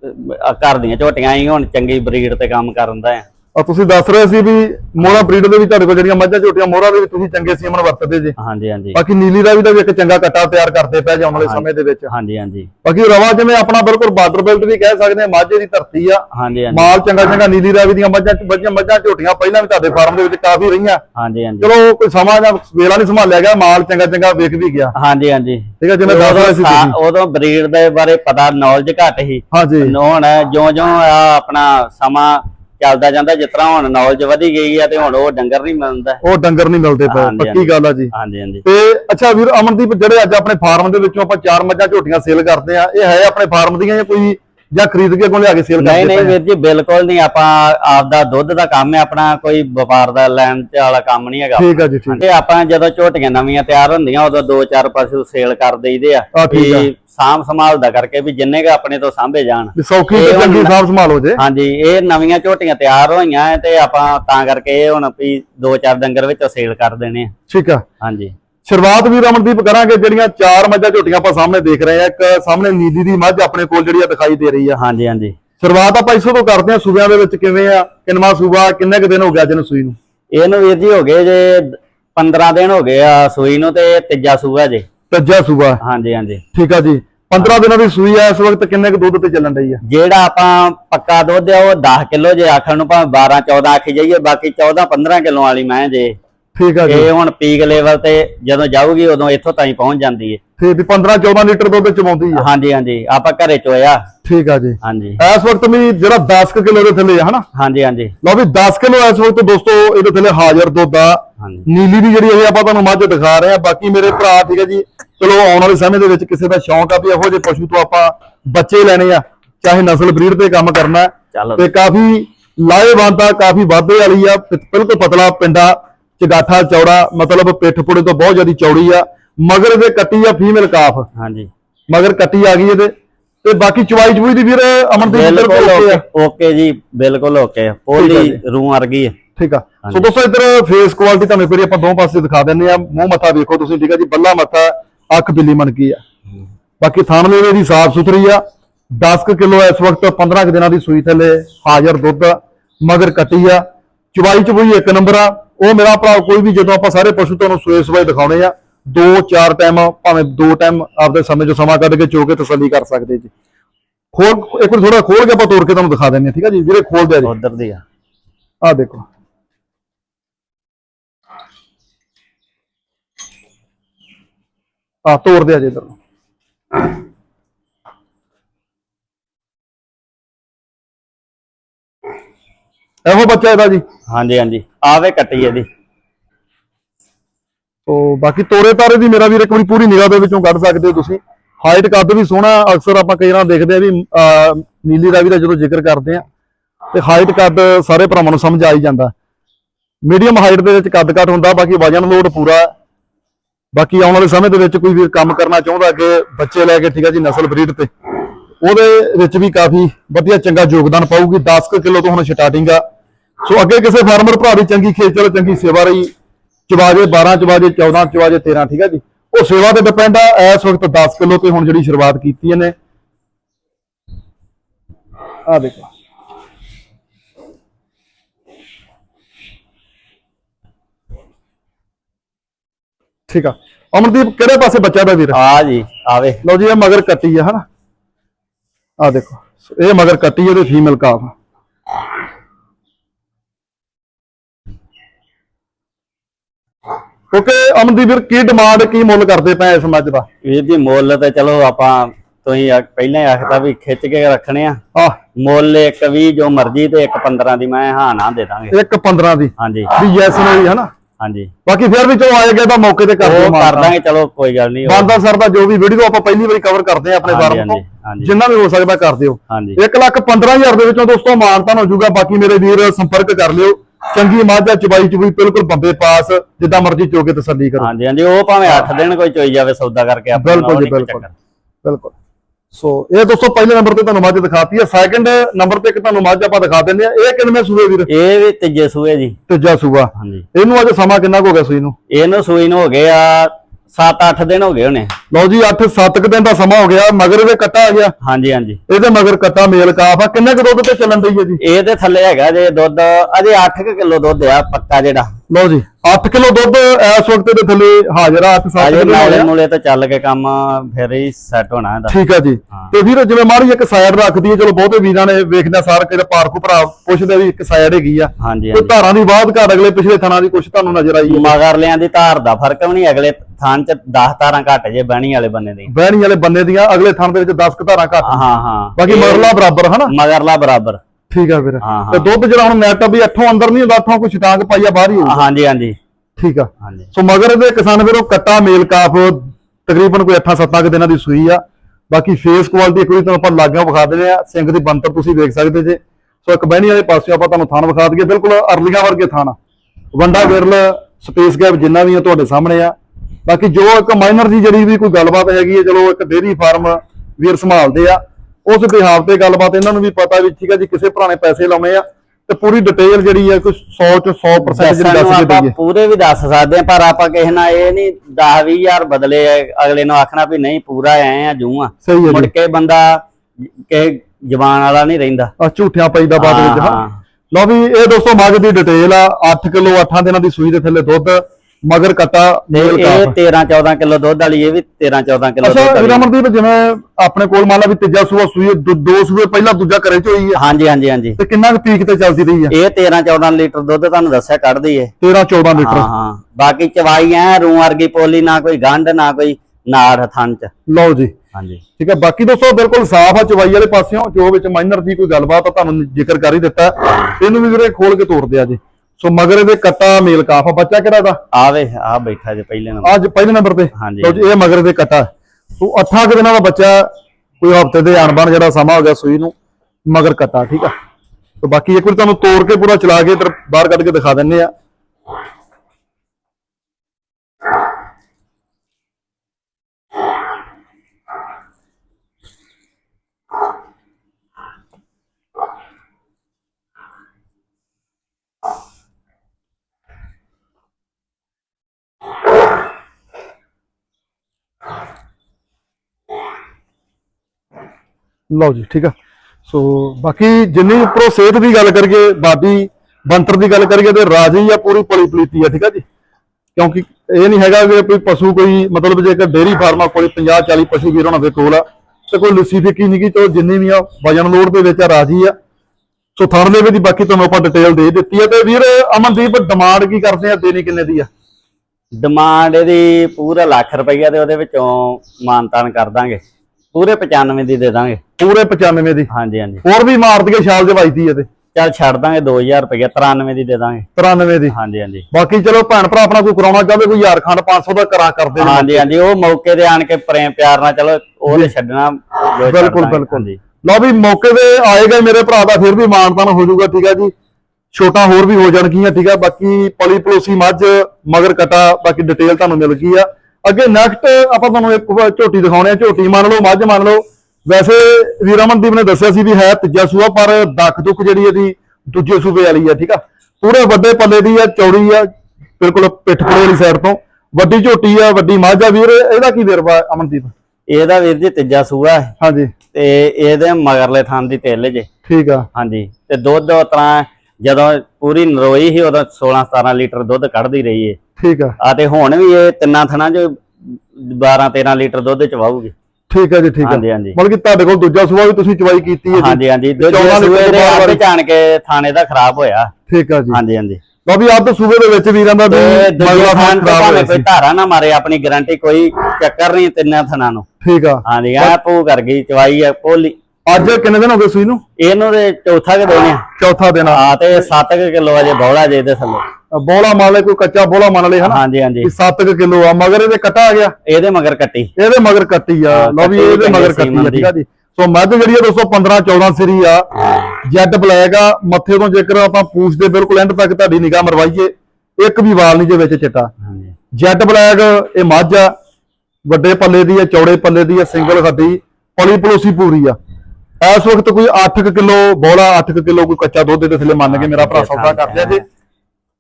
ਘਰ ਦੀਆਂ ਝੋਟੀਆਂ ਹੀ ਹੁਣ ਚੰਗੀ ਬਰੀਡ ਤੇ ਕੰਮ ਕਰਨ ਦਾ ਆ ਆ ਤੁਸੀਂ ਦੱਸ ਰਹੇ ਸੀ ਵੀ ਮੋਹਰਾ ਬਰੀਡ ਦੇ ਵਿੱਚ ਤੁਹਾਡੇ ਕੋਲ ਜਿਹੜੀਆਂ ਮੱਝਾਂ ਝੋਟੀਆਂ ਮੋਹਰਾ ਦੇ ਵਿੱਚ ਤੁਸੀਂ ਚੰਗੇ ਸੀਮਨ ਵਰਤਦੇ ਜੇ। ਹਾਂਜੀ ਹਾਂਜੀ। ਬਾਕੀ ਨੀਲੀ ਦਾ ਵੀ ਤਾਂ ਵੀ ਇੱਕ ਚੰਗਾ ਕੱਟਾ ਤਿਆਰ ਕਰਦੇ ਪਏ ਜਾਣ ਵਾਲੇ ਸਮੇਂ ਦੇ ਵਿੱਚ। ਹਾਂਜੀ ਹਾਂਜੀ। ਬਾਕੀ ਰਵਾ ਜਿਵੇਂ ਆਪਣਾ ਬਿਲਕੁਲ ਬਾਰਡਰ ਬੈਲਟ ਵੀ ਕਹਿ ਸਕਦੇ ਆ ਮਾਝੇ ਦੀ ਧਰਤੀ ਆ। ਹਾਂਜੀ ਹਾਂਜੀ। ਮਾਲ ਚੰਗਾ ਚੰਗਾ ਨੀਲੀ ਰਾਵੀ ਦੀਆਂ ਮੱਝਾਂ ਮੱਝਾਂ ਮੱਝਾਂ ਝੋਟੀਆਂ ਪਹਿਲਾਂ ਵੀ ਤੁਹਾਡੇ ਫਾਰਮ ਦੇ ਵਿੱਚ ਕਾਫੀ ਰਹੀਆਂ। ਹਾਂਜੀ ਹਾਂਜੀ। ਚਲੋ ਕੋਈ ਸਮਾਂ ਜਾਂ ਵੇਲਾ ਨਹੀਂ ਸੰਭਾਲਿਆ ਗਿਆ ਮਾਲ ਚੰਗਾ ਚੰਗਾ ਵੇਖ ਵੀ ਗਿਆ। ਹਾਂਜੀ ਹਾਂਜੀ। ਠੀਕ ਹੈ ਜਿਵੇਂ ਦੱਸ ਰਹੇ ਸੀ ਤੁਸੀਂ। ਉਦੋਂ ਬਰੀਡ ਦੇ ਬਾਰੇ ਪਤਾ ਨੌਲੇਜ ਘੱਟ ਸੀ। ਹਾਂਜੀ। ਹੁਣ ਜਿਉਂ-ਜਿਉਂ ਆ ਆਪਣਾ ਸਮਾਂ ਚੱਲਦਾ ਜਾਂਦਾ ਜਿਸ ਤਰ੍ਹਾਂ ਹੁਣ ਨੌਲੇਜ ਵਧੀ ਗਈ ਆ ਤੇ ਹੁਣ ਉਹ ਡੰਗਰ ਨਹੀਂ ਮਿਲਦਾ। ਉਹ ਡੰਗਰ ਨਹੀਂ ਮਿਲਦੇ ਪਏ ਹਾਂਜੀ, ਪੱਕੀ ਗੱਲ ਆ ਜੀ। ਹਾਂਜੀ ਹਾਂਜੀ। ਤੇ ਅੱਛਾ ਵੀਰ ਅਮਨਦੀਪ ਜਿਹੜੇ ਅੱਜ ਆਪਣੇ ਫਾਰਮ ਦੇ ਵਿੱਚੋਂ ਆਪਾਂ ਚਾਰ ਮੱਝਾਂ ਝੋਟੀਆਂ ਸੇਲ ਕਰਦੇ ਆ ਇਹ ਹੈ ਆਪਣੇ ਫਾਰਮ ਦੀਆਂ ਜਾਂ ਕੋਈ ਜਾਂ ਖਰੀਦ ਕੇ ਅੱਗੋਂ ਲਿਆ ਕੇ ਸੇਲ ਨਹੀਂ ਕਰਦੇ ਨਹੀਂ ਆ? ਵੀਰ ਜੀ ਬਿਲਕੁਲ ਨਹੀਂ ਆਪਾਂ ਆਪਦਾ ਦੁੱਧ ਦਾ ਕੰਮ ਹੈ ਆਪਣਾ ਕੋਈ ਵਪਾਰ ਦਾ ਲੈਣ ਤੇ ਵਾਲਾ ਕੰਮ ਨਹੀਂ ਹੈਗਾ। ਠੀਕ ਆ ਜੀ ਠੀਕ ਤੇ ਆਪਾਂ ਜਦੋਂ ਝੋਟੀਆਂ ਨਵੀਆਂ ਤਿਆਰ ਹੁੰਦੀਆਂ ਉਦੋਂ ਦੋ ਚਾਰ ਪਸ਼ੂ ਸੇਲ ਕਰ ਦੇਈਦੇ ਆ। ਵੀ ਸਾਂਭ ਸੰਭਾਲ ਦਾ ਕਰਕੇ ਵੀ ਜਿੰਨੇ ਕ ਆਪਣੇ ਤੋਂ ਸਾਂਭੇ ਜਾਣ। ਸੌਖੀ ਤੇ ਚੰਗੀ ਸਾਫ਼ ਸੰਭਾਲ ਹੋ ਜੇ। ਹਾਂਜੀ ਇਹ ਨਵੀਆਂ ਝੋਟੀਆਂ ਤਿਆਰ ਹੋਈਆਂ ਤੇ ਆਪਾਂ ਤਾਂ ਕਰਕੇ ਇਹ ਹੁਣ ਵੀ ਦੋ ਚਾਰ ਡੰਗਰ ਵਿੱਚੋਂ ਸੇਲ ਕਰ ਦੇਣੇ ਆ। ਠੀਕ ਆ। ਹਾਂਜੀ। ਸ਼ੁਰੂਆਤ ਵੀਰ ਅਮਨਦੀਪ ਕਰਾਂਗੇ ਜਿਹੜੀਆਂ ਚਾਰ ਮੱਝਾਂ ਝੋਟੀਆਂ ਆਪਾਂ ਸਾਹਮਣੇ ਦੇਖ ਰਹੇ ਆ ਇੱਕ ਸਾਹਮਣੇ ਨੀਲੀ ਦੀ ਮੱਝ ਆਪਣੇ ਕੋਲ ਜਿਹੜੀ ਆ ਦਿਖਾਈ ਦੇ ਰਹੀ ਆ। ਹਾਂਜੀ ਹਾਂਜੀ। ਸ਼ੁਰੂਆਤ ਆਪਾਂ ਇਸੋ ਤੋਂ ਕਰਦੇ ਆ ਸੂਬਿਆਂ ਦੇ ਵਿੱਚ ਕਿਵੇਂ ਆ ਕਿੰਨਵਾਂ ਸੂਬਾ ਕਿੰਨੇ ਕੁ ਦਿਨ ਹੋ ਗਿਆ ਜਨ ਸੂਈ ਨੂੰ? ਇਹਨੂੰ ਵੀਰ ਜੀ ਹੋ ਗਏ ਜੇ 15 ਦਿਨ ਹੋ ਗਏ ਆ ਸੂਈ ਨੂੰ ਤੇ ਤੀਜਾ ਸੂਆ ਜੇ। ਤੀਜਾ ਸੂਬਾ। ਹਾਂਜੀ ਹਾਂਜੀ। ਠੀਕ ਆ ਜੀ। 15 ਦਿਨਾਂ ਦੀ ਸੂਈ ਆ ਇਸ ਵਕਤ ਕਿੰਨੇ ਕੁ ਦੁੱਧ ਤੇ ਚੱਲਣ ਰਹੀ ਆ? ਜਿਹੜਾ ਆਪਾਂ ਪੱਕਾ ਦੁੱਧ ਆ ਉਹ 10 ਕਿਲੋ ਜੇ ਆਖਣ ਨੂੰ ਭਾਵੇਂ 12 14 ਆਖੀ ਜਾਈਏ ਬਾਕੀ 14 15 ਕਿਲੋ ਵਾਲੀ ਮੈਂ ਜੇ ਠੀਕ ਆ ਜੀ। ਇਹ ਹੁਣ ਪੀਕ ਲੈਵਲ ਤੇ ਜਦੋਂ ਜਾਊਗੀ ਉਦੋਂ ਇੱਥੋਂ ਤਾਈਂ ਪਹੁੰਚ ਜਾਂਦੀ ਹੈ ਤੇ ਵੀ 15 14 ਲੀਟਰ ਦੁੱਧ ਚਵਾਉਂਦੀ ਆ। ਹਾਂਜੀ ਹਾਂਜੀ। ਆਪਾਂ ਘਰੇ ਚੋਇਆ। ਠੀਕ ਆ ਜੀ। ਹਾਂਜੀ। ਇਸ ਵਕਤ ਵੀ ਜਿਹੜਾ 10 ਕੁ ਕਿਲੋ ਦੇ ਥੱਲੇ ਆ ਹਨਾ? ਹਾਂਜੀ ਹਾਂਜੀ। ਲਓ ਵੀ 10 ਕਿਲੋ ਇਸ ਵਕਤ ਦੋਸਤੋ ਇਹਦੇ ਥੱਲੇ ਹਾਜ਼ਰ ਦੁੱਧ ਆ। ਨੀਲੀ ਦੀ ਜਿਹੜੀ ਇਹ ਆਪਾਂ ਤੁਹਾਨੂੰ ਮੱਝ ਦਿਖਾ ਰਹੇ ਆ। ਬਾਕੀ ਮੇਰੇ ਭਰਾ ਠੀਕ ਹੈ ਜੀ ਚਲੋ ਆਉਣ ਵਾਲੇ ਸਮੇਂ ਦੇ ਵਿੱਚ ਕਿਸੇ ਦਾ ਸ਼ੌਂਕ ਆ ਵੀ ਇਹੋ ਜਿਹੇ ਪਸ਼ੂ ਤੋਂ ਆਪਾਂ ਬੱਚੇ ਲੈਣੇ ਆ। ਚਾਹੇ ਨਸਲ ਬਰੀਡ ਤੇ ਕੰਮ ਕਰਨਾ ਹੈ, ਤੇ ਕਾਫੀ ਲਾਹੇਵੰਦ ਆ ਕਾਫੀ ਵਾਧੇ ਵਾਲੀ ਆ। ਬਿਲਕੁਲ ਪਤਲਾ ਪਿੰਡਾ ਚਗਾਠਾ ਚੌੜਾ ਮਤਲਬ ਪਿੱਠ ਪੁੜੇ ਤੋਂ ਬਹੁਤ ਜ਼ਿਆਦਾ ਚੌੜੀ ਆ ਮਗਰ ਇਹਦੇ ਕੱਟੀ ਆ ਫੀਮੇਲ ਕਾਫ ਹਾਂਜੀ। ਮਗਰ ਕੱਟੀ ਆ ਗਈ ਇਹਦੇ। ਤੇ ਬਾਕੀ ਚਵਾਈ ਚਵੂਈ ਦੀ ਵੀਰ ਅਮਨਦੀਪ okay ਆ। ਓਕੇ। ਜੀ ਬਿਲਕੁਲ ਓਕੇ ਪੋਲੀ। ਰੂਹ ਵਰਗੀ ਹੈ ਠੀਕ ਆ। ਸੋ ਦੋਸਤੋ ਇੱਧਰ ਫੇਸ ਕੁਆਲਿਟੀ ਤੁਹਾਨੂੰ ਵਾਰੀ ਆਪਾਂ ਦੋ ਪਾਸੇ ਦਿਖਾ ਦਿੰਨੇ ਆ ਮੂੰਹ ਮੱਥਾ ਵੇਖੋ ਤੁਸੀਂ ਠੀਕ ਆ ਜੀ? ਬੱਲਾ ਮੱਥਾ ਅੱਖ ਬਿੱਲੀ ਮਣਕੀ ਆ। ਬਾਕੀ ਥਣ ਮੇਵੇ ਦੀ ਸਾਫ਼ ਸੁਥਰੀ ਆ। 10 ਕਿਲੋ ਇਸ ਵਕਤ 15 ਕੁ ਦਿਨਾਂ ਦੀ ਸੂਈ ਥੱਲੇ ਹਾਜ਼ਰ ਦੁੱਧ ਮਗਰ ਕੱਟੀ ਆ। ਚਵਾਈ ਚਬੂਈ ਇੱਕ ਨੰਬਰ ਆ। ਉਹ ਮੇਰਾ ਭਰਾ ਕੋਈ ਵੀ ਜਦੋਂ ਆਪਾਂ ਸਾਰੇ ਪਸ਼ੂ ਤੁਹਾਨੂੰ ਸੂਏ ਸਵਾਈ ਦਿਖਾਉਣੇ ਆ ਦੋ ਚਾਰ ਟਾਈਮ ਭਾਵੇਂ ਦੋ ਟਾਈਮ ਆਪਦੇ ਸਮੇਂ ਚੋਂ ਸਮਾਂ ਕੱਢ ਕੇ ਚੋ ਕੇ ਤਸੱਲੀ ਕਰ ਸਕਦੇ ਜੀ। ਖੋਲ ਇੱਕ ਵਾਰ ਥੋੜਾ ਖੋਲ ਕੇ ਆਪਾਂ ਤੋੜ ਕੇ ਤੁਹਾਨੂੰ ਦਿਖਾ ਦਿੰਨੇ ਆ ਠੀਕ ਆ ਜੀ? ਵੀਰੇ ਖੋਲ ਦਿਆ ਜੀ। ਉਧਰ ਦੀ ਆ। ਆ ਦੇਖੋ। ਆ ਤੋੜ ਦਿਆ ਜੀ ਇਧਰ ਇਹੋ ਬੱਚਾ ਇਹਦਾ ਜੀ? ਹਾਂਜੀ ਹਾਂਜੀ। ਆਵੇ ਕੱਟੀ ਇਹਦੀ। ਤੋ ਬਾਕੀ ਤੋਰੇ ਤਾਰੇ ਦੀ ਮੇਰਾ ਵੀਰ ਇੱਕ ਵਾਰੀ ਪੂਰੀ ਨਿਗਾਹ ਦੇ ਵਿੱਚੋਂ ਕੱਢ ਸਕਦੇ ਹੋ ਤੁਸੀਂ। ਹਾਈਟ ਕੱਦ ਵੀ ਸੋਹਣਾ ਅਕਸਰ ਆਪਾਂ ਕਈ ਵਾਰ ਦੇਖਦੇ ਆ ਵੀ ਨੀਲੀ ਰਾਵੀ ਦਾ ਜਦੋਂ ਜ਼ਿਕਰ ਕਰਦੇ ਆ। ਤੇ ਹਾਈਟ ਕੱਦ ਸਾਰੇ ਭਰਾਵਾਂ ਨੂੰ ਸਮਝ ਆ ਹੀ ਜਾਂਦਾ। ਮੀਡੀਅਮ ਹਾਈਟ ਦੇ ਵਿੱਚ ਕੱਦ ਘੱਟ ਹੁੰਦਾ ਬਾਕੀ ਵਜਨ ਲੋਡ ਪੂਰਾ। ਬਾਕੀ ਆਉਣ ਵਾਲੇ ਸਮੇਂ ਦੇ ਵਿੱਚ ਕੋਈ ਵੀ ਕੰਮ ਕਰਨਾ ਚਾਹੁੰਦਾ ਕਿ ਬੱਚੇ ਲੈ ਕੇ ਠੀਕ ਹੈ ਜੀ ਨਸਲ ਬਰੀਡ ਤੇ। ਉਹਦੇ ਵਿੱਚ ਵੀ ਕਾਫੀ ਵਧੀਆ ਚੰਗਾ ਯੋਗਦਾਨ ਪਾਊਗੀ। 10 ਕਿਲੋ ਤੋਂ ਹੁਣ ਸਟਾਰਟਿੰਗ ਆ। ਸੋ ਅੱਗੇ ਕਿਸੇ ਫਾਰਮਰ ਭਰਾ ਦੀ ਚੰਗੀ ਖੇਚਲ ਚੰਗੀ ਸੇਵਾ ਰਹੀ। ਚਵਾਜੇ 12 ਚਵਾਜੇ 14 ਚਵਾਜੇ 13 ਠੀਕ ਹੈ ਜੀ? ਉਹ ਸੇਵਾ ਤੇ ਡਿਪੈਂਡ ਆ। ਇਸ ਵਕਤ 10 ਕਿਲੋ ਤੇ ਹੁਣ ਜਿਹੜੀ ਸ਼ੁਰੂਆਤ ਕੀਤੀ ਇਹਨੇ। ਆ ਦੇਖੋ। ਠੀਕ ਆ। ਅਮਨਦੀਪ ਕਿਹੜੇ ਪਾਸੇ ਬੱਚਾ ਦਾ ਵੀਰ? ਆ ਜੀ ਆਵੇ। ਲਓ ਜੀ ਇਹ ਮਗਰ ਕੱਟੀ ਆ ਹਨਾ? ਆ ਦੇਖੋ ਇਹ ਮਗਰ ਕੱਟੀ ਇਹਦੇ ਫੀਮੇਲ ਕਾਫ ਓਕੇ ਅਮਨਦੀਪ ਵੀਰ ਕੀ ਡਿਮਾਂਡ ਕੀ ਮੁੱਲ ਕਰਦੇ ਪਏ ਇਸ ਮੱਝ ਦਾ? ਵੀਰ ਜੀ ਮੁੱਲ ਤੇ ਚਲੋ ਆਪਾਂ ਤੁਸੀਂ ਆ- ਪਹਿਲਾਂ ਹੀ ਆਖਤਾ ਵੀ ਖਿੱਚ ਕੇ ਰੱਖਣੇ ਆ। ਆ ਮੁੱਲ ਇੱਕ 20 ਜੋ ਮਰਜ਼ੀ ਤੇ ਇੱਕ 15 ਦੀ ਮੈਂ ਹਾਂ ਨਾ ਦੇ ਦਾਂਗੇ। ਇੱਕ 15 ਦੀ। ਹਾਂਜੀ। ਵੀ ਯੈਸ ਨੋ ਹੀ ਹਨਾ? ਹਾਂਜੀ। ਬਾਕੀ ਫਿਰ ਵੀ ਚਲੋ ਆਏ ਗਏ ਤਾਂ ਮੌਕੇ ਤੇ ਕਰ ਉਹ ਕਰ ਦਾਂਗੇ ਚਲੋ ਕੋਈ ਗੱਲ ਨਹੀਂ ਬਾਂਦਾ ਸਰ ਦਾ ਜੋ ਵੀ ਵੀਡੀਓ ਆਪਾਂ ਪਹਿਲੀ ਵਾਰੀ ਕਵਰ ਕਰਦੇ ਆ ਆਪਣੇ ਫਾਰਮ ਤੋਂ। ਜਿੰਨਾ ਵੀ ਹੋ ਸਕਦਾ ਕਰ ਦਿਓ। ਹਾਂਜੀ। 1 ਲੱਖ 15000 ਦੇ ਵਿੱਚੋਂ ਦੋਸਤੋ ਮਾਨਤਾਨ ਹੋ ਜਾਊਗਾ ਬਾਕੀ ਮੇਰੇ ਵੀਰ ਸੰਪਰਕ ਕਰ ਲਿਓ। ਚੰਗੀ ਮਾਝਾ ਚਬਾਈ ਚਬੂਈ ਬਿਲਕੁਲ ਬੰਬੇ ਪਾਸ ਜਿੱਦਾਂ ਮਰਜ਼ੀ ਚੋ ਕੇ ਤਸੱਲੀ ਕਰੋ। ਹਾਂਜੀ ਹਾਂਜੀ ਉਹ ਭਾਵੇਂ 8 ਦਿਨ ਕੋਈ ਚੋਈ ਜਾਵੇ ਸੌਦਾ ਕਰਕੇ ਆਪਾਂ ਬਿਲਕੁਲ ਬਿਲਕੁਲ। ਬਿਲਕੁਲ। ਸੋ ਇਹ ਦੋਸਤੋ ਪਹਿਲੇ ਨੰਬਰ ਤੇ ਤੁਹਾਨੂੰ ਮੱਝ ਦਿਖਾਤੀ ਹੈ। ਸੈਕੰਡ ਨੰਬਰ ਤੇ ਇੱਕ ਤੁਹਾਨੂੰ ਮੱਝ ਆਪਾਂ ਦਿਖਾ ਦਿੰਦੇ ਆ ਇਹ ਕਿੰਨਵੇਂ ਸੂਏ ਵੀਰ? ਇਹ ਵੀ ਤੀਜੇ ਸੂਏ ਜੀ। ਤੀਜਾ ਸੂਆ। ਹਾਂਜੀ। ਇਹਨੂੰ ਅੱਜ ਸਮਾਂ ਕਿੰਨਾ ਹੋ ਗਿਆ ਸੂਈ ਨੂੰ? ਇਹਨੂੰ ਸੂਈ ਨੂੰ ਹੋ ਗਏ ਆ 7-8 ਦਿਨ ਹੋ ਗਏ ਹੋਣੇ। ਲਓ ਜੀ 8-7 ਕੁ ਦਿਨ ਦਾ ਸਮਾਂ ਹੋ ਗਿਆ। ਮਗਰ ਇਹਦੇ ਕੱਟਾ ਆ ਗਿਆ। ਹਾਂਜੀ ਹਾਂਜੀ। ਇਹਦੇ ਮਗਰ ਕੱਟਾ ਮੇਲ ਕਾਫ ਆ। ਕਿੰਨੇ ਕੁ ਦੁੱਧ ਤੇ ਚੱਲਣ ਦਈ ਹੈ ਜੀ? ਇਹਦੇ ਥੱਲੇ ਹੈਗਾ ਜੇ ਦੁੱਧ ਅਜੇ 8 ਕਿਲੋ ਦੁੱਧ ਆ ਪੱਕਾ ਜਿਹੜਾ। ਲਓ ਜੀ 8 ਕਿਲੋ ਦੁੱਧ ਇਸ ਵਕਤ ਦੇ ਥੱਲੇ ਹਾਜ਼ਰ ਆ 8-7 ਅਜੇ ਕਿਲੋ ਨਾਲੇ ਨੂਲੇ ਤੇ ਚੱਲ ਕੇ ਕੰਮ ਫਿਰ ਹੀ ਸੈੱਟ ਹੋਣਾ ਇਹਦਾ। ਠੀਕ ਆ ਜੀ। ਤੇ ਵੀਰ ਜਿਵੇਂ ਮਾੜੀ ਇੱਕ ਸਾਈਡ ਰੱਖਦੀ ਹੈ ਚਲੋ ਬਹੁਤੇ ਵੀਰਾਂ ਨੇ ਵੇਖਦਾ ਸਾਰ ਕਿਤੇ ਪਾਰਕੂ ਭਰਾ ਪੁੱਛਦੇ ਵੀ ਇੱਕ ਸਾਈਡ ਹੈਗੀ ਆ। ਕੋਈ ਧਾਰਾਂ ਦੀ ਬਾਤ ਘਾਟ ਅਗਲੇ ਪਿਛਲੇ ਥਣਾ ਦੀ ਕੁਛ ਤੁਹਾਨੂੰ ਨਜ਼ਰ ਆਈ ਹੈ ਮਗਰਲਿਆਂ ਦੀ ਧਾਰ ਦਾ ਫ਼ਰਕ ਵੀ ਨਹੀਂ ਅਗਲੇ ਥਾਂ ਚ 10 ਧਾਰਾਂ ਘੱਟ ਜੇ ਬਹਿਣੀ ਵਾਲੇ ਬੰਨੇ ਦੀ। ਬਹਿਣੀ ਵਾਲੇ ਬੰਨੇ ਦੀਆਂ ਅਗਲੇ ਥਣ ਦੇ ਵਿੱਚ 10 ਕੁ ਧਾਰਾਂ ਘੱਟ ਹਾਂ ਹਾਂ। ਬਾਕੀ ਮਰਲਾ ਬਰਾਬਰ ਹਨਾ? ਮਗਰਲਾ ਬਰਾਬਰ। ਠੀਕ ਆ ਵੀਰ। ਹਾਂ, ਹਾਂ। ਤੇ ਦੁੱਧ ਜਿਹੜਾ ਹੁਣ ਨੈਟ ਵੀ ਅੱਠੋਂ ਅੰਦਰ ਨਹੀਂ ਹੁੰਦਾ ਅੱਠੋਂ ਕੋਈ ਛਟਾਂਗ ਪਾਈਆ ਬਾਹਰ ਹੀ ਹੋਊ ਹਾਂਜੀ ਹਾਂਜੀ। ਠੀਕ ਆ। ਹਾਂਜੀ। ਸੋ ਮਗਰ ਦੇ ਕਿਸਾਨ ਵੀਰੋ ਕੱਟਾ ਮੇਲ ਕਾਫ ਤਕਰੀਬਨ ਕੋਈ 8-7 ਦਿਨਾਂ ਦੀ ਸੂਈ ਆ। ਬਾਕੀ ਫੇਸ ਕੁਆਲਿਟੀ ਇੱਕ ਵਾਰੀ ਤੁਹਾਨੂੰ ਆਪਾਂ ਲਾਗਿਆਂ ਵਿਖਾ ਦਿੰਦੇ ਆ ਸਿੰਘ ਦੀ ਬੰਤਰ ਤੁਸੀਂ ਦੇਖ ਸਕਦੇ ਜੇ। ਸੋ ਇੱਕ ਬਹਿਣੀ ਵਾਲੇ ਪਾਸੇ ਆਪਾਂ ਤੁਹਾਨੂੰ ਥਾਨ ਵਿਖਾ ਦਈਏ। ਬਿਲਕੁਲ ਅਰਲੀਆਂ ਵਰਗੇ ਥਾਨ ਵੰਡਾ ਵਿਰਲ ਸਪੇਸ ਗੈਪ ਜਿੰਨਾ ਵੀ ਆ ਤੁਹਾਡੇ ਸਾਹਮਣੇ ਆ। ਬਾਕੀ ਜੋ ਇੱਕ ਮਾਈਨਰ ਦੀ ਜਿਹੜੀ ਵੀ ਕੋਈ ਗੱਲਬਾਤ ਹੈਗੀ ਹੈ ਚਲੋ ਇੱਕ ਡੇਰੀ ਫਾਰਮ ਵੀਰ ਸੰਭਾਲਦੇ ਆ। ਉਸ ਬਿਹਾਵ ਤੇ ਗੱਲਬਾਤ ਇਹਨਾਂ ਨੂੰ ਵੀ ਪਤਾ ਵੀ ਠੀਕ ਆ ਜੀ ਕਿਸੇ ਭਰਾ ਨੇ ਪੈਸੇ ਲਾਉਣੇ ਆ ਤੇ ਪੂਰੀ ਡਿਟੇਲ ਜਿਹੜੀ ਆ ਕੋਈ 100 ਚ 100% ਜਿਹੜੀ ਦੱਸ ਕੇ ਆਪਾਂ ਦਈਏ। ਪੂਰੇ ਵੀ ਦੱਸ ਸਕਦੇ ਆ ਪਰ ਆਪਾਂ ਕਿਸੇ ਨਾਲ ਇਹ ਨਹੀਂ 10 20000 ਬਦਲੇ ਅਗਲੇ ਨੂੰ ਆਖਣਾ ਵੀ ਨਹੀਂ ਪੂਰਾ ਐ ਆ ਜੂ ਆ। ਹੈ ਮੁੜ ਕੇ ਬੰਦਾ ਕਿਸੇ ਜ਼ਬਾਨ ਵਾਲਾ ਨਹੀਂ ਰਹਿੰਦਾ। ਆ ਝੂਠਿਆਂ ਪੈਦਾ ਬਾਅਦ ਵਿੱਚ ਹਾਂ, ਹਾਂ। ਹਾਂ। ਲਓ ਵੀ ਇਹ ਦੋਸਤੋ ਮੱਝ ਦੀ ਡਿਟੇਲ ਆ 8 ਕਿਲੋ 8 ਦਿਨਾਂ ਦੀ ਸੂਈ ਦੇ ਥੱਲੇ ਦੁੱਧ ਮਗਰ ਕਟਾ ਮੇਲ ਇਹ ਕਾਫ 13 14 ਕਿਲੋ ਦੁੱਧ ਵਾਲੀ ਇਹ ਵੀ 13 14 ਕਿਲੋ ਦੁੱਧ ਅੱਛਾ ਵਾਲੀ। ਰਮਨਦੀਪ ਜਿਵੇਂ ਆਪਣੇ ਕੋਲ ਮੰਨ ਲਾ ਵੀ ਤੀਜਾ ਸੂਆ ਸੂਈ ਹੈ, ਦੋ- ਦੋ ਸੂਏ ਪਹਿਲਾਂ ਦੂਜਾ ਘਰੇ ਚ ਹੋਈ ਹੈ ਹਾਂਜੀ ਹਾਂਜੀ ਹਾਂਜੀ। ਤੇ ਕਿੰਨਾ ਕੁ ਪੀਕ ਤੇ ਚੱਲਦੀ ਰਹੀ ਹੈ ਇਹ 13 14 ਲੀਟਰ ਦੁੱਧ ਤੁਹਾਨੂੰ ਦੱਸਿਆ ਕੱਢਦੀ ਏ। 13 14 ਹਾਂ ਲੀਟਰ ਹਾਂ। ਬਾਕੀ ਚਵਾਈ ਐ ਰੂ ਵਰਗੀ ਪੋਲੀ ਨਾ ਕੋਈ ਗੰਢ ਨਾ ਕੋਈ ਨਾੜ ਥਣ ਚ। ਲਓ ਜੀ। ਹਾਂਜੀ। ਠੀਕ ਹੈ ਬਾਕੀ ਦੋਸਤੋ ਬਿਲਕੁਲ ਸਾਫ਼ ਆ ਚਵਾਈ ਵਾਲੇ ਪਾਸਿਓਂ ਜੋ ਵਿੱਚ ਮਾਈਨਰ ਦੀ ਕੋਈ ਗੱਲਬਾਤ ਆ ਤੁਹਾਨੂੰ ਜ਼ਿਕਰ ਕਰ ਹੀ ਦਿੱਤਾ। ਇਹਨੂੰ ਵੀ ਵੀਰੇ ਖੋਲ ਕੇ ਤੋੜ ਦਿਆ ਜੀ। ਸੋ ਮਗਰ ਇਹਦੇ ਕੱਟਾ ਮੇਲ ਕਾਫ ਆ ਬੱਚਾ ਕਿਹੜਾ ਦਾ ਆਵੇ ਆ ਬੈਠਾ ਜੇ ਪਹਿਲੇ ਨੰਬਰ। ਅੱਜ ਪਹਿਲੇ ਨੰਬਰ ਤੇ? ਹਾਂਜੀ। ਲਓ ਜੀ ਇਹ ਮਗਰ ਦੇ ਕੱਟਾ। ਸੋ 8 ਕੁ ਦਿਨਾਂ ਦਾ ਬੱਚਾ ਕੋਈ ਹਫ਼ਤੇ ਦੇ ਅਣਬਣ ਜਿਹੜਾ ਸਮਾਂ ਹੋ ਗਿਆ ਸੂਈ ਨੂੰ ਮਗਰ ਕੱਟਾ ਠੀਕ ਆ? ਤੇ ਬਾਕੀ ਇੱਕ ਵਾਰ ਤੁਹਾਨੂੰ ਤੋੜ ਕੇ ਪੂਰਾ ਚਲਾ ਕੇ ਬਾਹਰ ਕੱਢ ਕੇ ਦਿਖਾ ਦਿੰਨੇ ਆ। ਲਓ ਜੀ, ਠੀਕ ਆ। ਸੋ ਬਾਕੀ ਜਿੰਨੀ ਉੱਪਰੋਂ ਸਿਹਤ ਦੀ ਗੱਲ ਕਰੀਏ, ਬਾਬੀ ਬੰਤਰ ਦੀ ਗੱਲ ਕਰੀਏ ਤੇ ਰਾਜੀ ਆ ਪੂਰੀ ਪਲੀ ਪਲੀਤੀ ਆ, ਠੀਕ ਆ ਜੀ। ਕਿਉਂਕਿ ਇਹ ਨਹੀਂ ਹੈਗਾ ਕਿ ਕੋਈ ਪਸ਼ੂ ਕੋਈ, ਮਤਲਬ ਜੇਕਰ ਇੱਕ ਡੇਰੀ ਫਾਰਮਾ ਕੋਲ 50 40 ਪਸ਼ੂ ਵੀਰ ਉਹਨਾਂ ਦੇ ਕੋਲ ਆ, ਤੇ ਕੋਈ ਲੱਸੀ ਫਿੱਕੀ ਨਹੀਂ ਗੀ ਚਲੋ ਜਿੰਨੀ ਵੀ ਆ, ਵਜਨ ਲੋੜ ਦੇ ਵਿੱਚ ਆ, ਰਾਜੀ ਆ। ਸੋ ਥਣ ਦੇ ਵਿੱਚ ਬਾਕੀ ਤੁਹਾਨੂੰ ਆਪਾਂ ਡਿਟੇਲ ਦੇ ਦਿੱਤੀ ਆ, ਤੇ ਵੀਰ ਅਮਨਦੀਪ ਡਿਮਾਂਡ ਕੀ ਕਰਦੇ ਆ, ਦੇਣੀ ਕਿੰਨੇ ਦੀ ਆ? ਡਿਮਾਂਡ ਇਹਦੀ ਪੂਰਾ ਲੱਖ ਰੁਪਈਆ ਤੇ ਉਹਦੇ ਵਿੱਚੋਂ ਮਾਨਤਾਨ ਕਰ ਦਾਂਗੇ। ਪੂਰੇ 95 ਦੀ ਦੇ ਦਾਂਗੇ। ਪੂਰੇ 95 ਦੀ? ਹਾਂਜੀ ਹਾਂਜੀ। ਹੋਰ ਵੀ ਮਾਰ ਦਈਏ ਛਾਲ ਦੇ ਵੱਜਦੀ ਆ ਤੇ। ਚੱਲ ਛੱਡ ਦਾਂਗੇ 2000 ਰੁਪਈਆ 93 ਦੀ ਦੇ ਦਾਂਗੇ। 93 ਦੀ? ਹਾਂਜੀ ਹਾਂਜੀ। ਬਾਕੀ ਚਲੋ ਭੈਣ ਭਰਾ ਆਪਣਾ ਕੋਈ ਕਰਾਉਣਾ ਚਾਹਵੇ ਕੋਈ ਯਾਰ ਖੰਡ 500 ਦਾ ਕਰਾ ਕਰਦੇ ਨੇ ਹਾਂਜੀ ਹਾਂਜੀ ਉਹ ਮੌਕੇ ਤੇ ਆਣ ਕੇ ਪ੍ਰੇਮ ਪਿਆਰ ਨਾਲ ਚਲੋ ਉਹ ਤੇ ਛੱਡਣਾ ਜੋ ਛੱਡ ਬਿਲਕੁਲ ਬਿਲਕੁਲ। ਹਾਂਜੀ। ਲਓ ਵੀ ਮੌਕੇ ਤੇ ਆਏਗਾ ਮੇਰੇ ਭਰਾ ਦਾ ਫਿਰ ਵੀ ਮਾਨਤਾਨ ਹੋ ਜਾਊਗਾ ਠੀਕ ਆ ਜੀ। ਛੋਟਾ ਹੋਰ ਵੀ ਹੋ ਜਾਣਗੀਆਂ ਠੀਕ ਆ। ਬਾਕੀ ਪਲੀ ਪਲੋਸੀ ਮੱਝ ਮਗਰ ਕਟਾ ਬਾਕੀ ਡਿਟੇਲ ਤੁਹਾਨੂੰ ਮਿਲ ਗਈ ਆ। ਅੱਗੇ ਨੈਕਸਟ ਆਪਾਂ ਤੁਹਾਨੂੰ ਇੱਕ ਝੋਟੀ ਦਿਖਾਉਣੇ ਆ ਝੋਟੀ ਮੰਨ ਲਓ ਮੱਝ ਮੰਨ ਲਓ। ਵੈਸੇ ਵੀਰ ਅਮਨਦੀਪ ਨੇ ਦੱਸਿਆ ਸੀ ਵੀ ਹੈ ਤੀਜਾ ਸੂਆ ਪਰ ਦੱਖ ਦੁੱਖ ਜਿਹੜੀ ਇਹਦੀ ਦੂਜੇ ਸੂਬੇ ਵਾਲੀ ਆ ਠੀਕ ਆ? ਪੂਰੇ ਵੱਡੇ ਪੱਲੇ ਦੀ ਆ ਚੌੜੀ ਆ ਬਿਲਕੁਲ ਪਿੱਠ ਪੁੜੇ ਵਾਲੀ ਸਾਈਡ ਤੋਂ। ਵੱਡੀ ਝੋਟੀ ਆ ਵੱਡੀ ਮੱਝ ਆ ਵੀਰ ਇਹਦਾ ਕੀ ਵੇਰਵਾ ਅਮਨਦੀਪ? ਇਹਦਾ ਵੀਰ ਜੀ ਤੀਜਾ ਸੂਆ ਹੈ। ਹਾਂਜੀ। ਤੇ ਇਹਦੇ ਮਗਰਲੇ ਥਾਂ ਦੀ ਤਿੱਲ ਜੇ। ਠੀਕ ਆ। ਹਾਂਜੀ। ਤੇ ਦੁੱਧ ਉਸ ਤਰ੍ਹਾਂ ਜਦੋਂ ਪੂਰੀ ਨਰੋਈ ਸੀ ਉਦੋਂ 16 17 ਲੀਟਰ ਦੁੱਧ ਕੱਢਦੀ ਰਹੀ ਏ। ਠੀਕ ਆ। ਆ ਤੇ ਹੁਣ ਵੀ ਇਹ ਤਿੰਨਾਂ ਥਣਾ ਚ 12 13 ਲੀਟਰ ਦੁੱਧ ਚਵਾਉਗੀ ਠੀਕ ਹੈ ਜੀ ਠੀਕ ਹੈ ਹਾਂਜੀ ਹਾਂਜੀ। ਮਤਲਬ ਕਿ ਤੁਹਾਡੇ ਕੋਲ ਦੂਜਾ ਸੂਆ ਵੀ ਤੁਸੀਂ ਚਵਾਈ ਕੀਤੀ ਹੈ ਜੀ। ਹਾਂਜੀ ਹਾਂਜੀ। ਦੂਜੇ 14 ਲੀਟਰ ਸੂਏ ਤੋਂ ਦੇ ਵਾਲੀ। ਜਾਣ ਕੇ ਥਾਣੇ ਦਾ ਖਰਾਬ ਹੋਇਆ। ਠੀਕ ਆ ਜੀ। ਹਾਂਜੀ ਹਾਂਜੀ। ਲਓ ਵੀ ਅੱਧ ਸੂਬੇ ਦੇ ਵਿੱਚ ਵੀਰਾਂ ਦਾ ਵੀ ਤੇ ਮਗਲਾ ਥਾਂ ਥਾਂ ਤੋਂ ਖਰਾਬ ਹੋਇਆ ਭਾਵੇਂ ਕੋਈ ਧਾਰਾ ਨਾ ਮਾਰੇ ਆਪਣੀ ਗਾਰੰਟੀ ਕੋਈ ਚੱਕਰ ਨਹੀਂ ਤਿੰਨਾਂ ਥਣਾ ਨੂੰ। ਠੀਕ ਆ। ਹਾਂਜੀ ਆ ਪੂ ਕਰ ਗਈ ਚਵਾਈ ਆ ਪੋਲੀ ਅੱਜ ਕਿੰਨੇ ਦਿਨ ਹੋ ਗਏ ਸੂਈ ਨੂੰ? ਇਹਨੂੰ ਦੇ ਚੌਥਾ ਕਿ ਦੇਣੇ ਚੌਥਾ ਦਿਨ ਆ। ਤੇ 7 ਕਿਲੋ ਅਜੇ ਬੌਲਾ ਜੇ ਇਹਦੇ ਥੱਲੇ। ਬੋਲਾ ਮੰਨ ਲੈ ਕੋਈ ਕੱਚਾ ਬੋਲਾ ਮੰਨ ਲੈ ਹਨਾ? ਹਾਂਜੀ ਹਾਂਜੀ। ਕਿ 7 ਕਿਲੋ ਆ ਮਗਰ ਇਹਦੇ ਕਟਾ ਆ ਗਿਆ? ਇਹਦੇ ਮਗਰ ਕੱਟੀ। ਇਹਦੇ ਮਗਰ ਕੱਟੀ ਆ। ਲਓ ਵੀ ਇਹਦੇ ਮਗਰ ਕੱਟੀ ਆ ਸੀਮਨ ਠੀਕ ਆ ਜੀ। ਸੋ ਮੱਝ ਜਿਹੜੀ ਆ ਦੋਸਤੋ 15 14 ਸਿਰੀ ਆ। ਜੈਡ ਬਲੈਕ ਆ। ਮੱਥੇ ਤੋਂ ਜੇਕਰ ਆਪਾਂ ਪੂਛ ਦੇ ਬਿਲਕੁਲ ਐਂਡ ਤੱਕ ਤੁਹਾਡੀ ਨਿਗਾਹ ਮਰਵਾਈਏ। ਇੱਕ ਵੀ ਵਾਲ ਨਹੀਂ ਜੇ ਵਿੱਚ ਚਿੱਟਾ। ਜੈਡ ਬਲੈਕ ਇਹ ਮੱਝ ਆ। ਵੱਡੇ ਪੱਲੇ ਦੀ ਆ ਚੌੜੇ ਪੱਲੇ ਦੀ ਆ ਸਿੰਗਲ ਹੱਡੀ ਪਲੀ ਪਲੋਸੀ ਪੂਰੀ ਆ। ਇਸ ਵਕਤ ਕੋਈ 8 ਕਿਲੋ ਬੋਲਾ 8 ਕਿਲੋ ਕੋਈ ਕੱਚਾ ਦੁੱਧ ਦੇ ਥੱਲੇ ਮੰਨ ਕੇ ਮੇਰਾ ਭਰਾ ਸੌਦਾ ਕਰ ਲਿਆ ਜੀ।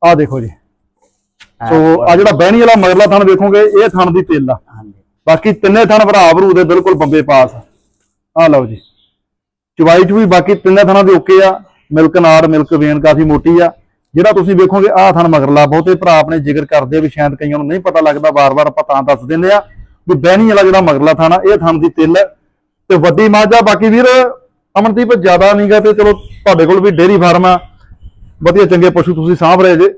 ਆਹ ਦੇਖੋ ਜੀ। ਸੋ ਆ ਜਿਹੜਾ ਬਹਿਣੀ ਵਾਲਾ ਮਗਰਲਾ ਥਣ ਦੇਖੋਗੇ ਇਹ ਥਣ ਦੀ ਤੇਲ ਆ। ਬਾਕੀ ਤਿੰਨੇ ਥਣ ਭਰਾ ਭਰੂ ਦੇ ਬਿਲਕੁਲ ਬੰਬੇ ਪਾਸ ਆ। ਲਓ ਜੀ। ਚਵਾਈ ਚ ਵੀ ਬਾਕੀ ਤਿੰਨੇ ਥਣਾਂ ਦੇ ਓਕੇ ਆ। ਮਿਲਕ ਨਾੜ ਮਿਲਕ ਵੇਨ ਕਾਫੀ ਮੋਟੀ ਆ। ਜਿਹੜਾ ਤੁਸੀਂ ਵੇਖੋਗੇ ਆਹ ਥਣ ਮਗਰਲਾ ਬਹੁਤੇ ਭਰਾ ਆਪਣੇ ਜ਼ਿਕਰ ਕਰਦੇ ਵੀ ਸ਼ਾਇਦ ਕਈਆਂ ਨੂੰ ਨਹੀਂ ਪਤਾ ਲੱਗਦਾ ਵਾਰ-ਵਾਰ ਆਪਾਂ ਤਾਂ ਦੱਸ ਦਿੰਦੇ ਆ ਵੀ ਬਹਿਣੀ ਵਾਲਾ ਜਿਹੜਾ ਮਗਰਲਾ ਥਣ ਆ ਇਹ ਥਣ ਦੀ ਤਿਲ ਤੇ ਵੱਡੀ ਮਾਝਾ ਬਾਕੀ ਵੀਰ ਅਮਨਦੀਪ ਜ਼ਿਆਦਾ ਨਹੀਂਗਾ ਤੇ ਚਲੋ ਤੁਹਾਡੇ ਕੋਲ ਵੀ ਡੇਰੀ ਫਾਰਮ ਆ। ਵਧੀਆ ਚੰਗੇ ਪਸ਼ੂ ਤੁਸੀਂ ਸਾਂਭ ਰਹੇ ਜੇ।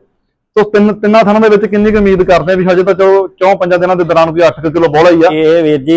ਤੋ ਤਿੰਨ ਤਿੰਨਾਂ ਥਣਾਂ ਦੇ ਵਿੱਚ ਕਿੰਨੀ ਕੁ ਉਮੀਦ ਕਰਦੇ ਆ ਵੀ ਹਜੇ ਤਾਂ ਚਲੋ ਚੌਂ ਪੰਜਾਂ ਦਿਨਾਂ ਦੇ ਦੌਰਾਨ ਕੋਈ 8 ਕਿਲੋ ਬੋਲਾ ਹੀ ਆ। ਇਹ ਵੀਰ ਜੀ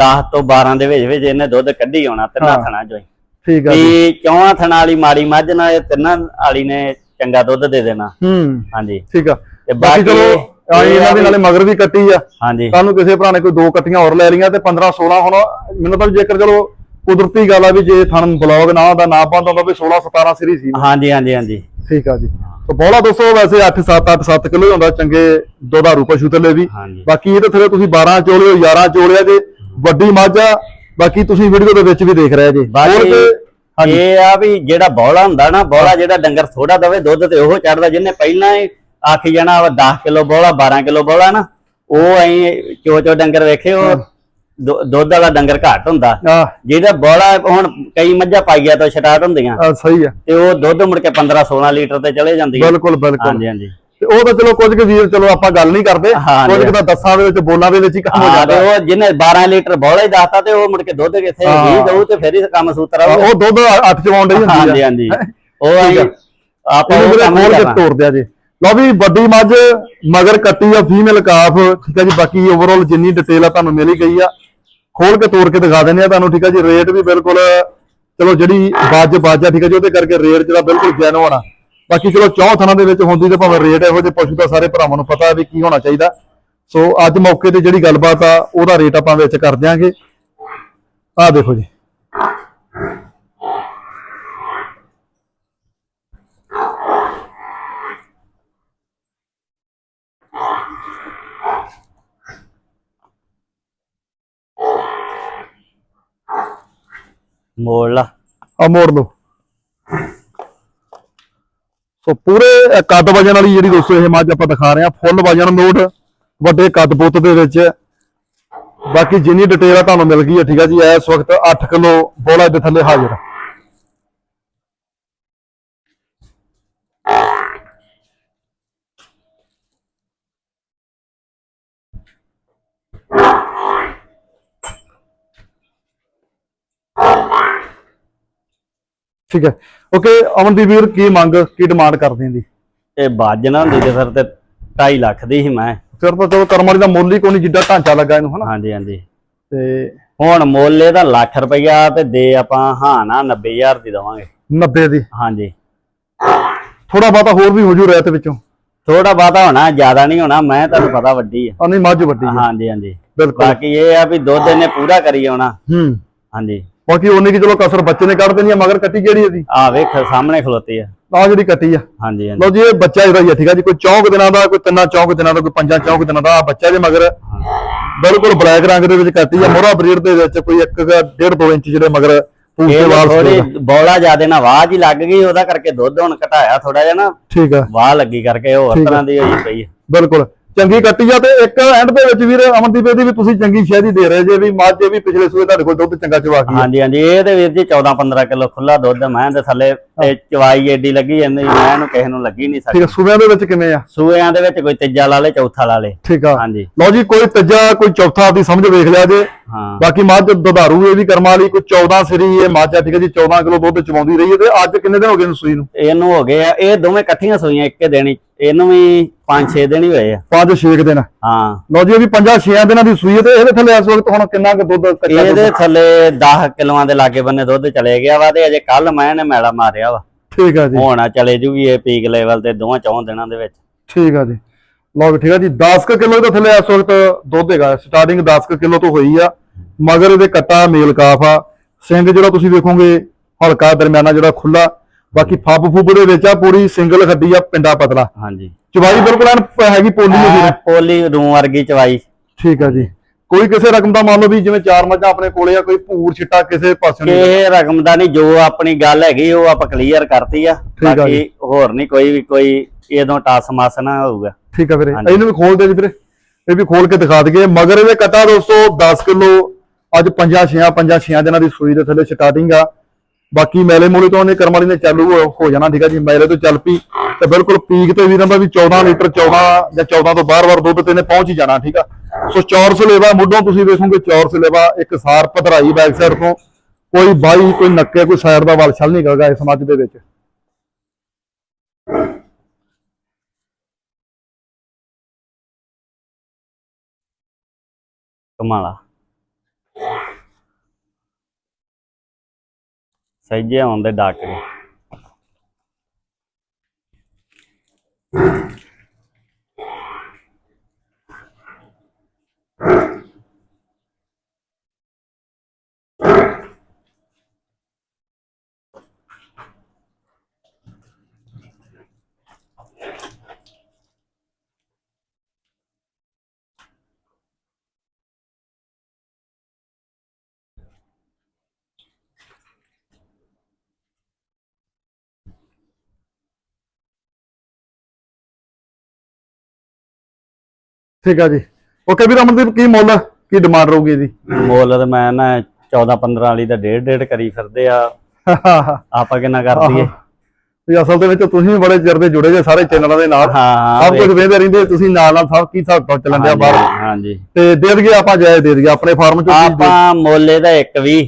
10 ਤੋਂ 12 ਦੇ ਵਿੱਚ ਵਿੱਚ ਇਹਨੇ ਦੁੱਧ ਕੱਢੀ ਆਉਣਾ ਤਿੰਨਾਂ। ਥਣਾ ਚੋਂ ਹੀ। ਠੀਕ ਆ ਜੀ। ਚੌਹਾਂ ਥਣਾ ਵਾਲੀ ਮਾੜੀ ਮੱਝ ਨਾਲ ਇਹ ਤਿੰਨਾਂ ਵਾਲੀ ਨੇ ਚੰਗਾ ਦੁੱਧ ਦੇ ਦੇਣਾ। ਹੂੰ। ਹਾਂਜੀ। ਠੀਕ ਆ। ਤੇ ਬਾਕੀ ਬਾਕੀ ਚਲੋ ਆ ਇਹ ਇਹਨਾਂ ਦੇ ਨਾਲੇ ਮਗਰ ਵੀ ਕੱਟੀ ਆ। ਹਾਂਜੀ। ਤੁਹਾਨੂੰ ਕਿਸੇ ਭਰਾ ਨੇ ਕੋਈ ਦੋ ਕੱਟੀਆਂ ਹੋਰ ਲੈ ਲਈਆਂ ਤੇ 15 16 ਹੁਣ ਮੈਨੂੰ ਤਾਂ ਜੇਕਰ ਚਲੋ ਕੁਦਰਤੀ ਗੱਲ ਆ ਵੀ ਜੇ ਥਣ ਬਲੌਗ ਨਾ ਦਾ ਨਾ ਪਾਉਂਦਾ ਹੁੰਦਾ ਵੀ 16 17 ਸੀਰੀ ਸੀ। ਹਾਂਜੀ ਹਾਂਜੀ ਹਾਂਜੀ। ਠੀਕ ਆ ਜੀ। ਤਾਂ ਬੋਲਾ ਦੋਸਤੋ ਵੈਸੇ 8 7 8 7 ਕਿਲੋ ਹੁੰਦਾ ਚੰਗੇ ਦੁਧਾਰੂ ਪਸ਼ੂ ਥੱਲੇ ਵੀ। ਬਾਕੀ ਇਹਦੇ ਥੱਲੇ ਤੁਸੀਂ 12 ਚੋਲਿਓ 11 ਚੋਲਿਆ ਜੇ। ਵੱਡੀ ਮੱਝ ਆ ਬਾਕੀ ਤੁਸੀਂ ਵੀਡੀਓ ਦੇ ਵਿੱਚ ਵੀ ਦੇਖ ਰਹੇ ਜੇ। ਤੇ- ਇਹ ਆ ਵੀ ਜਿਹੜਾ ਬੌਲਾ ਹੁੰਦਾ ਨਾ ਬੌਲਾ ਜਿਹੜਾ ਡੰਗਰ ਥੋੜਾ ਦਵੇ ਦੁੱਧ ਤੇ ਉਹ ਚੜਦਾ ਜਿਹਨੇ ਪਹਿਲਾਂ ਆਖੀ ਜਾਣਾ ਵਾ 10 ਕਿਲੋ ਬੌਲਾ 12 ਕਿਲੋ ਬੌਲਾ ਨਾ ਉਹ ਐਂ ਚੋ ਚੋ ਡੰਗਰ ਵੇਖੇ ਉਹ ਦੁ- ਦੁੱਧ ਵਾਲਾ ਡੰਗਰ ਘੱਟ ਹੁੰਦਾ। ਜਿਹਦਾ ਬੌਲਾ ਹੁਣ ਕਈ ਮੱਝਾਂ ਪਾਈਆ ਤੋਂ ਸਟਾਰਟ ਹੁੰਦੀਆਂ। ਆ, ਸਹੀ ਆ। ਤੇ ਉਹ ਦੁੱਧ ਮੁੜ ਕੇ 15 16 ਲੀਟਰ ਤੇ ਚਲੇ ਜਾਂਦੀ ਬਿਲਕੁਲ ਬਿਲਕੁਲ। ਹਾਂਜੀ ਹਾਂਜੀ। ਤੇ ਉਹ ਤਾਂ ਚਲੋ ਕੁਝ ਕੁ ਵੀਰ ਚਲੋ ਆਪਾਂ ਗੱਲ ਨਹੀਂ ਕਰਦੇ। ਕੁਝ ਕੁ ਤਾਂ ਦੱਸਾਂ ਦੇ ਵਿੱਚ ਬੋਲਾਂ ਦੇ ਵਿੱਚ ਹੀ ਕੰਮ ਹੋ ਜਾਂਦਾ। ਉਹ ਜਿਹਨੇ 12 ਲੀਟਰ ਬੌਲਾ ਹੀ ਦੱਸਤਾ ਤੇ ਉਹ ਮੁੜ ਕੇ ਦੁੱਧ ਕਿੱਥੇ ਹਾਂ। 20 ਦਊ ਤੇ ਫਿਰ ਹੀ ਕੰਮ ਸੂਤਰਾ ਹੋਊਗਾ ਉਹ ਦੁੱਧ ਅੱਠ ਚਵਾਉਣ ਡਈ ਹੁੰਦੀ ਆ। ਹਾਂਜੀ ਹਾਂਜੀ। ਉਹ। ਆਪਾਂ ਉਹ ਕੰਮ ਤੋੜ ਦਿਆ ਜੀ। ਲਓ ਵੀ ਵੱਡੀ ਮੱਝ, ਮਗਰ ਕੱਟੀ ਆ ਫੀਮੇਲ ਕਾਫ ਠੀਕ ਆ ਜੀ, ਬਾਕੀ ਓਵਰਆਲ ਜਿੰਨੀ ਡਿਟੇਲ ਆ ਤੁਹਾਨੂੰ ਮਿਲੀ ਗਈ ਆ। ਖੋਲ ਕੇ ਤੋੜ ਕੇ ਦਿਖਾ ਦਿੰਦੇ ਆ ਤੁਹਾਨੂੰ, ਠੀਕ ਆ ਜੀ ਰੇਟ ਵੀ ਬਿਲਕੁਲ, ਚਲੋ ਜਿਹੜੀ ਬਾਜ ਬਾਜਾ ਠੀਕ ਆ ਜੀ, ਉਹਦੇ ਕਰਕੇ ਰੇਟ ਜਿਹੜਾ ਬਿਲਕੁਲ ਜੈਨੂਅਨ ਆ। ਬਾਕੀ ਚਲੋ ਚੌਥ ਥਾਂ ਦੇ ਵਿੱਚ ਹੁੰਦੀ ਤੇ ਭਾਵੇਂ ਰੇਟ ਇਹੋ ਜਿਹੇ ਪਸ਼ੂ ਦਾ ਸਾਰੇ ਭਰਾਵਾਂ ਨੂੰ ਪਤਾ ਵੀ ਕੀ ਹੋਣਾ ਚਾਹੀਦਾ। ਸੋ ਅੱਜ ਮੌਕੇ ਤੇ ਜਿਹੜੀ ਗੱਲਬਾਤ ਆ, ਉਹਦਾ ਰੇਟ ਆਪਾਂ ਵਿੱਚ ਕਰ ਦਿਆਂਗੇ। ਆਹ ਦੇਖੋ ਜੀ। ਮੋੜ ਲਾ ਆ ਮੋੜ ਲਓ। ਸੋ ਪੂਰੇ ਕੱਦ ਵਜਨ ਵਾਲੀ ਜਿਹੜੀ ਦੋਸਤੋ ਇਹ ਮੱਝ ਆਪਾਂ ਦਿਖਾ ਰਹੇ ਆ ਫੁੱਲ ਵਜਨ ਨੋਟ, ਵੱਡੇ ਕੱਦ ਬੁੱਤ ਦੇ ਵਿੱਚ। ਬਾਕੀ ਜਿੰਨੀ ਡਿਟੇਲ ਆ ਤੁਹਾਨੂੰ ਮਿਲ ਗਈ ਹੈ, ਠੀਕ ਆ ਜੀ। ਇਸ ਵਕਤ 8 ਕਿਲੋ ਬੋਲਾ ਦੇ ਥੱਲੇ ਹਾਜ਼ਰ ਆ। ਠੀਕ ਹੈ। ਓਕੇ ਅਮਨਦੀਪ ਵੀਰ ਕੀ ਮੰਗ ਕੀ ਡਿਮਾਂਡ ਕਰਦੇ ਦੀ ਇਹ ਬਾਜ ਨਾ ਹੁੰਦੀ ਤੇ ਫਿਰ ਤੇ 2.5 ਲੱਖ ਦੀ ਸੀ ਮੈਂ। ਫਿਰ ਤਾਂ ਚਲੋ ਕਰਮ ਵਾਲੀ ਦਾ ਮੁੱਲ ਹੀ ਕੋਈ ਨਹੀਂ ਜਿੱਡਾ ਢਾਂਚਾ ਲੱਗਾ ਇਹਨੂੰ ਹਨਾ? ਹਾਂਜੀ ਹਾਂਜੀ। ਤੇ ਹੁਣ ਮੁੱਲ ਇਹਦਾ ਲੱਖ ਰੁਪਈਆ ਤੇ ਦੇ ਆਪਾਂ ਹਾਂ ਨਾ 90000 ਦੀ ਦਵਾਂਗੇ। 90 ਦੀ। ਹਾਂਜੀ। ਥੋੜਾ ਬਹੁਤਾ ਹੋਰ ਵੀ ਹੋ ਜੂ ਰਹਿਤ ਵਿੱਚੋਂ। ਥੋੜਾ ਬਾਤਾ ਹੋਣਾ ਜ਼ਿਆਦਾ ਨਹੀਂ ਹੋਣਾ ਮੈਂ ਤੁਹਾਨੂੰ ਪਤਾ ਵੱਡੀ ਆ। ਆ ਨਹੀਂ ਮੱਝ ਵੱਡੀ ਹਾਂਜੀ ਹਾਂਜੀ। ਬਿਲਕੁਲ। ਬਾਕੀ ਇਹ ਆ ਵੀ ਦੁੱਧ ਇਹਨੇ ਪੂਰਾ ਕਰੀ ਆਉਣਾ। ਹੂੰ। ਹਾਂਜੀ। ਬਾਕੀ ਉਹਨੇ ਕੀ ਚਲੋ ਕਸਰ ਬੱਚੇ ਨੇ ਕੱਢ ਦੇਣੀ ਆ ਮਗਰ ਕੱਟੀ ਕਿਹੜੀ ਇਹਦੀ? ਆ ਵੇਖ ਸਾਹਮਣੇ ਖਲੋਤੀ ਆ। ਆ ਜਿਹੜੀ ਕੱਟੀ ਆ। ਹਾਂਜੀ ਹਾਂਜੀ। ਲਓ ਜੀ ਇਹ ਬੱਚਾ ਜਿਹੜਾ ਹੀ ਆ ਠੀਕ ਆ ਜੀ ਕੋਈ ਚੌਂਕ ਦਿਨਾਂ ਦਾ ਕੋਈ ਤਿੰਨਾਂ ਚੌਂਕ ਦਿਨਾਂ ਦਾ ਕੋਈ ਪੰਜਾਂ ਚੌਂਕ ਦਿਨਾਂ ਦਾ ਆ ਬੱਚਾ ਜੇ ਮਗਰ ਬਿਲਕੁਲ ਬਲੈਕ ਰੰਗ ਦੇ ਵਿੱਚ ਕੱਟੀ ਆ ਮੋਹਰਾ ਬਰੀਡ ਦੇ ਵਿੱਚ ਕੋਈ 1 ਡੇਢ 2 ਇੰਚ ਜਿਹੜੇ ਮਗਰ ਦੇ ਇਹ ਵਾਲ ਥੋੜੀ। ਬੌਲਾ ਜ਼ਿਆਦੇ ਨਾ ਵਾਹ ਜੀ ਲੱਗ ਗਈ ਉਹਦਾ ਕਰਕੇ ਦੁੱਧ ਹੁਣ ਘਟਾਇਆ ਥੋੜਾ ਜਿਹਾ ਨਾ। ਠੀਕ ਆ। ਵਾਹ ਲੱਗੀ ਕਰਕੇ ਉਹ ਆ। ਤਰ੍ਹਾਂ ਦੀ ਹੋਈ ਪਈ। ਬਿਲਕੁਲ। ਚੰਗੀ ਕੱਟੀ ਆ ਤੇ ਇੱਕ ਐਂਡ ਦੇ ਵਿੱਚ ਵੀਰ ਅਮਨਦੀਪ ਇਹਦੀ ਵੀ ਤੁਸੀਂ ਚੰਗੀ ਸ਼ਹਿਦੀ ਦੇ ਰਹੇ ਜੇ ਵੀ ਮੱਝ ਇਹ ਵੀ ਪਿਛਲੇ ਸੂਏ ਤੁਹਾਡੇ ਕੋਲ ਦੁੱਧ ਚੰਗਾ ਚਵਾ ਗਈ ਹਾਂਜੀ ਹਾਂਜੀ ਇਹ ਤੇ ਵੀਰ ਜੀ 14 15 ਕਿਲੋ ਖੁੱਲਾ ਦੁੱਧ ਮੈਂ ਦੇ ਥੱਲੇ ਤੇ ਚਵਾਈ ਏਡੀ ਲੱਗੀ ਜਾਂਦੀ ਮੈਂ ਇਹਨੂੰ ਕਿਸੇ ਨੂੰ ਲੱਗੀ ਨਹੀਂ ਸਕਦੀ ਆ ਸੂਬਿਆਂ ਦੇ ਵਿੱਚ ਕਿਵੇਂ ਆ? ਸੂਇਆਂ ਦੇ ਵਿੱਚ ਕੋਈ ਤੀਜਾ ਲਾ ਲੇ ਚੌਥਾ ਲਾ ਲੇ। ਠੀਕ ਆ। ਹਾਂਜੀ। ਲਓ ਜੀ ਕੋਈ ਤੀਜਾ ਕੋਈ ਚੌਥਾ ਦੀ ਸਮਝ ਵੇਖ ਲਿਆ ਜੇ। ਹਾਂ। ਬਾਕੀ ਮੱਝ ਦੁਧਾਰੂ ਇਹ ਵੀ ਕਰਮਾਂ ਵਾਲੀ ਕੋਈ 14 ਸਰੀ ਇਹ ਮੱਝ ਆ ਠੀਕ ਹੈ ਜੀ 14 ਕਿਲੋ ਦੁੱਧ ਚਵਾਉਂਦੀ ਰਹੀ ਹੈ ਤੇ ਅੱਜ ਕਿੰਨੇ ਦਿਨ ਹੋ ਗਏ ਨੂੰ ਸੂਈ ਨੂੰ? ਇਹਨੂੰ ਹੋ ਗਏ ਆ ਇਹ ਦੋਵੇਂ ਇਕੱਠੀਆਂ ਸੂਈਆਂ ਇੱਕੇ ਦਿਨ ਹੀ ਇਹਨੂੰ ਵੀ 5-6 ਦਿਨ ਹੀ ਹੋਏ ਆ। 5-6 ਦਿਨ। ਹਾਂ। ਲਓ ਜੀ ਇਹ ਵੀ 5-6 ਦਿਨਾਂ ਦੀ ਸੂਈ ਹੈ ਤੇ ਇਹਦੇ ਥੱਲੇ ਇਸ ਵਕਤ ਹੁਣ ਕਿੰਨਾ ਕੁ ਦੁੱਧ ਦੁੱਧ? ਇਹਦੇ ਥੱਲੇ 10 ਕਿਲੋਆਂ ਦੇ ਲਾਗੇ ਬੰਨੇ ਦੁੱਧ ਚਲੇ ਗਿਆ ਵਾ ਤੇ ਅਜੇ ਕੱਲ ਮੈਂ ਨੇ ਮੈਲਾ ਮਾਰਿਆ ਵਾ। ਠੀਕ ਆ ਜੀ। ਹੁਣ ਚਲੇ ਜੂਗੀ ਇਹ ਪੀਕ ਲੈਵਲ ਤੇ ਦੋਵਾਂ ਚੌਂ ਦਿਨਾਂ ਦੇ ਵਿੱਚ। ਠੀਕ ਆ ਜੀ। ਲਓ ਠੀਕ ਆ ਜੀ 10 ਕੁ ਕਿਲੋ ਦੇ ਥੱਲੇ ਇਸ ਵਕਤ ਦੁੱਧ ਹੈਗਾ ਸਟਾਰਟਿੰਗ 10 ਕੁ ਕਿਲੋ ਤੋਂ ਹੋਈ ਆ। ਮਗਰ ਇਹਦੇ ਕੱਟਾ ਮੇਲ ਕਾਫ ਆ। ਸਿੰਘ ਜਿਹੜਾ ਤੁਸੀਂ ਵੇਖੋਗੇ ਹਲਕਾ ਦਰਮਿਆਨਾ ਜਿਹੜਾ ਖੁੱਲਾ ਬਾਕੀ ਫੱਬ ਫੁੱਬ ਦੇ ਵਿੱਚ ਆ ਪੂਰੀ ਸਿੰਗਲ ਖੱਡੀ ਆ ਪਿੰਡਾ ਪਤਲਾ। ਹਾਂਜੀ। ਚਵਾਈ ਬਿਲਕੁਲ ਐਨ ਹੈਗੀ ਪੋਲੀ ਹੋ ਐ ਪੋਲੀ ਰੂ ਵਰਗੀ ਚਵਾਈ। ਠੀਕ ਆ ਜੀ। ਕੋਈ ਕਿਸੇ ਰਕਮ ਦਾ ਮੰਨ ਲਓ ਵੀ ਜਿਵੇਂ ਚਾਰ ਮੱਝਾਂ ਆਪਣੇ ਕੋਲੇ ਆ ਕੋਈ ਭੂਰ ਛਿੱਟਾ ਕਿਸੇ ਪਾਸੇ ਨਹੀਂ ਇਹ ਰਕਮ ਦਾ ਨਹੀਂ ਜੋ ਆਪਣੀ ਗੱਲ ਹੈਗੀ ਉਹ ਆਪਾਂ ਕਲੀਅਰ ਕਰਤੀ ਆ। ਬਾਕੀ ਹੋਰ ਨਹੀਂ ਕੋਈ ਵੀ ਕੋਈ ਇਹਦੋਂ ਟਾਸ ਮਸ ਨਾ ਹੋਊਗਾ। ਠੀਕ ਆ ਵੀਰੇ। ਇਹਨੂੰ ਵੀ ਖੋਲ ਦੇ ਜੀ ਵੀਰੇ। ਇਹ ਵੀ ਖੋਲ ਕੇ ਦਿਖਾ ਦਈਏ। ਮਗਰ ਇਹਦੇ ਕਟਾ ਦੋਸਤੋ 10 ਕਿਲੋ। ਅੱਜ ਪੰਜਾਂ ਛਿਆਂ ਪੰਜਾਂ ਛਿਆਂ ਦਿਨਾਂ ਦੀ ਸੂਈ ਦੇ ਥੱਲੇ ਸਟਾਰਟਿੰਗ ਆ। ਬਾਕੀ ਮੈਲੇ ਮੂਲੇ ਤੋਂ ਉਹਨੇ ਕਰਮ ਨੇ ਚਾਲੂ ਹੋ- ਜਾਣਾ ਠੀਕ ਆ ਜੀ, ਮੈਲੇ ਤੋਂ ਚੱਲ ਪੀ ਤੇ ਬਿਲਕੁਲ ਪੀਕ ਤੇ ਵੀ ਦਾ ਵੀ 14 ਲੀਟਰ 14 ਜਾਂ 14 ਤੋਂ ਬਾਹਰ ਵਾਰ ਦੁੱਧ ਤੇ ਨੇ ਪਹੁੰਚ ਹੀ ਜਾਣਾ ਠੀਕ ਆ। ਸੋ ਚੌਰਸ ਲੇਵਾ ਮੁੱਢੋਂ ਤੁਸੀਂ ਵੇਖੋਗੇ ਚੌਰਸ ਲੇਵਾ ਇੱਕ ਸਾਰ ਪਧਰਾਈ ਬੈਕ ਸਾਈਡ ਤੋਂ। ਕੋਈ ਬਾਈ, ਕੋਈ ਨੱਕੇ, ਕੋਈ ਸਾਈਡ ਦਾ ਵਾਲ ਛਲ ਨਹੀਂ ਕਰਗਾ ਇਸ ਮੱਝ ਦੇ ਵਿੱਚ। kemalah. Saya je yang anda dah ਠੀਕ ਆ ਜੀ। ਓਕੇ ਵੀਰ ਅਮਨਦੀਪ ਕੀ ਮੁੱਲ ਕੀ ਡਿਮਾਂਡ ਰਹੂਗੀ ਇਹਦੀ? ਮੁੱਲ ਤੇ ਮੈਂ ਨਾ 14 15 ਵਾਲੀ ਦਾ ਡੇਢ ਡੇਢ ਕਰੀ ਫਿਰਦੇ ਆ। ਆਪਾਂ ਕਿੰਨਾ ਕਰ ਦਈਏ? ਵੀ ਅਸਲ ਦੇ ਵਿੱਚ ਤੁਸੀਂ ਵੀ ਬੜੇ ਚਿਰ ਦੇ ਜੁੜੇ ਜੇ ਸਾਰੇ ਚੈਨਲਾਂ ਦੇ ਨਾਲ। ਹਾਂ ਸਭ ਕੁਝ ਵੇਖਦੇ ਰਹਿੰਦੇ ਤੁਸੀਂ ਨਾਲ ਨਾਲ ਸਭ ਕੀ ਹਿਸਾਬ ਤੋਂ ਚੱਲਣ ਦਿਆ ਬਾਹਰ। ਹਾਂਜੀ ਤੇ ਦੇ ਦਈਏ ਆਪਾਂ ਜਾਇਜ਼ ਦੇ ਦਈਏ। ਆਪਣੇ ਫਾਰਮ ਚੋਂ ਦੇ- ਆਪਾਂ ਮੁੱਲ ਇਹਦਾ 1 20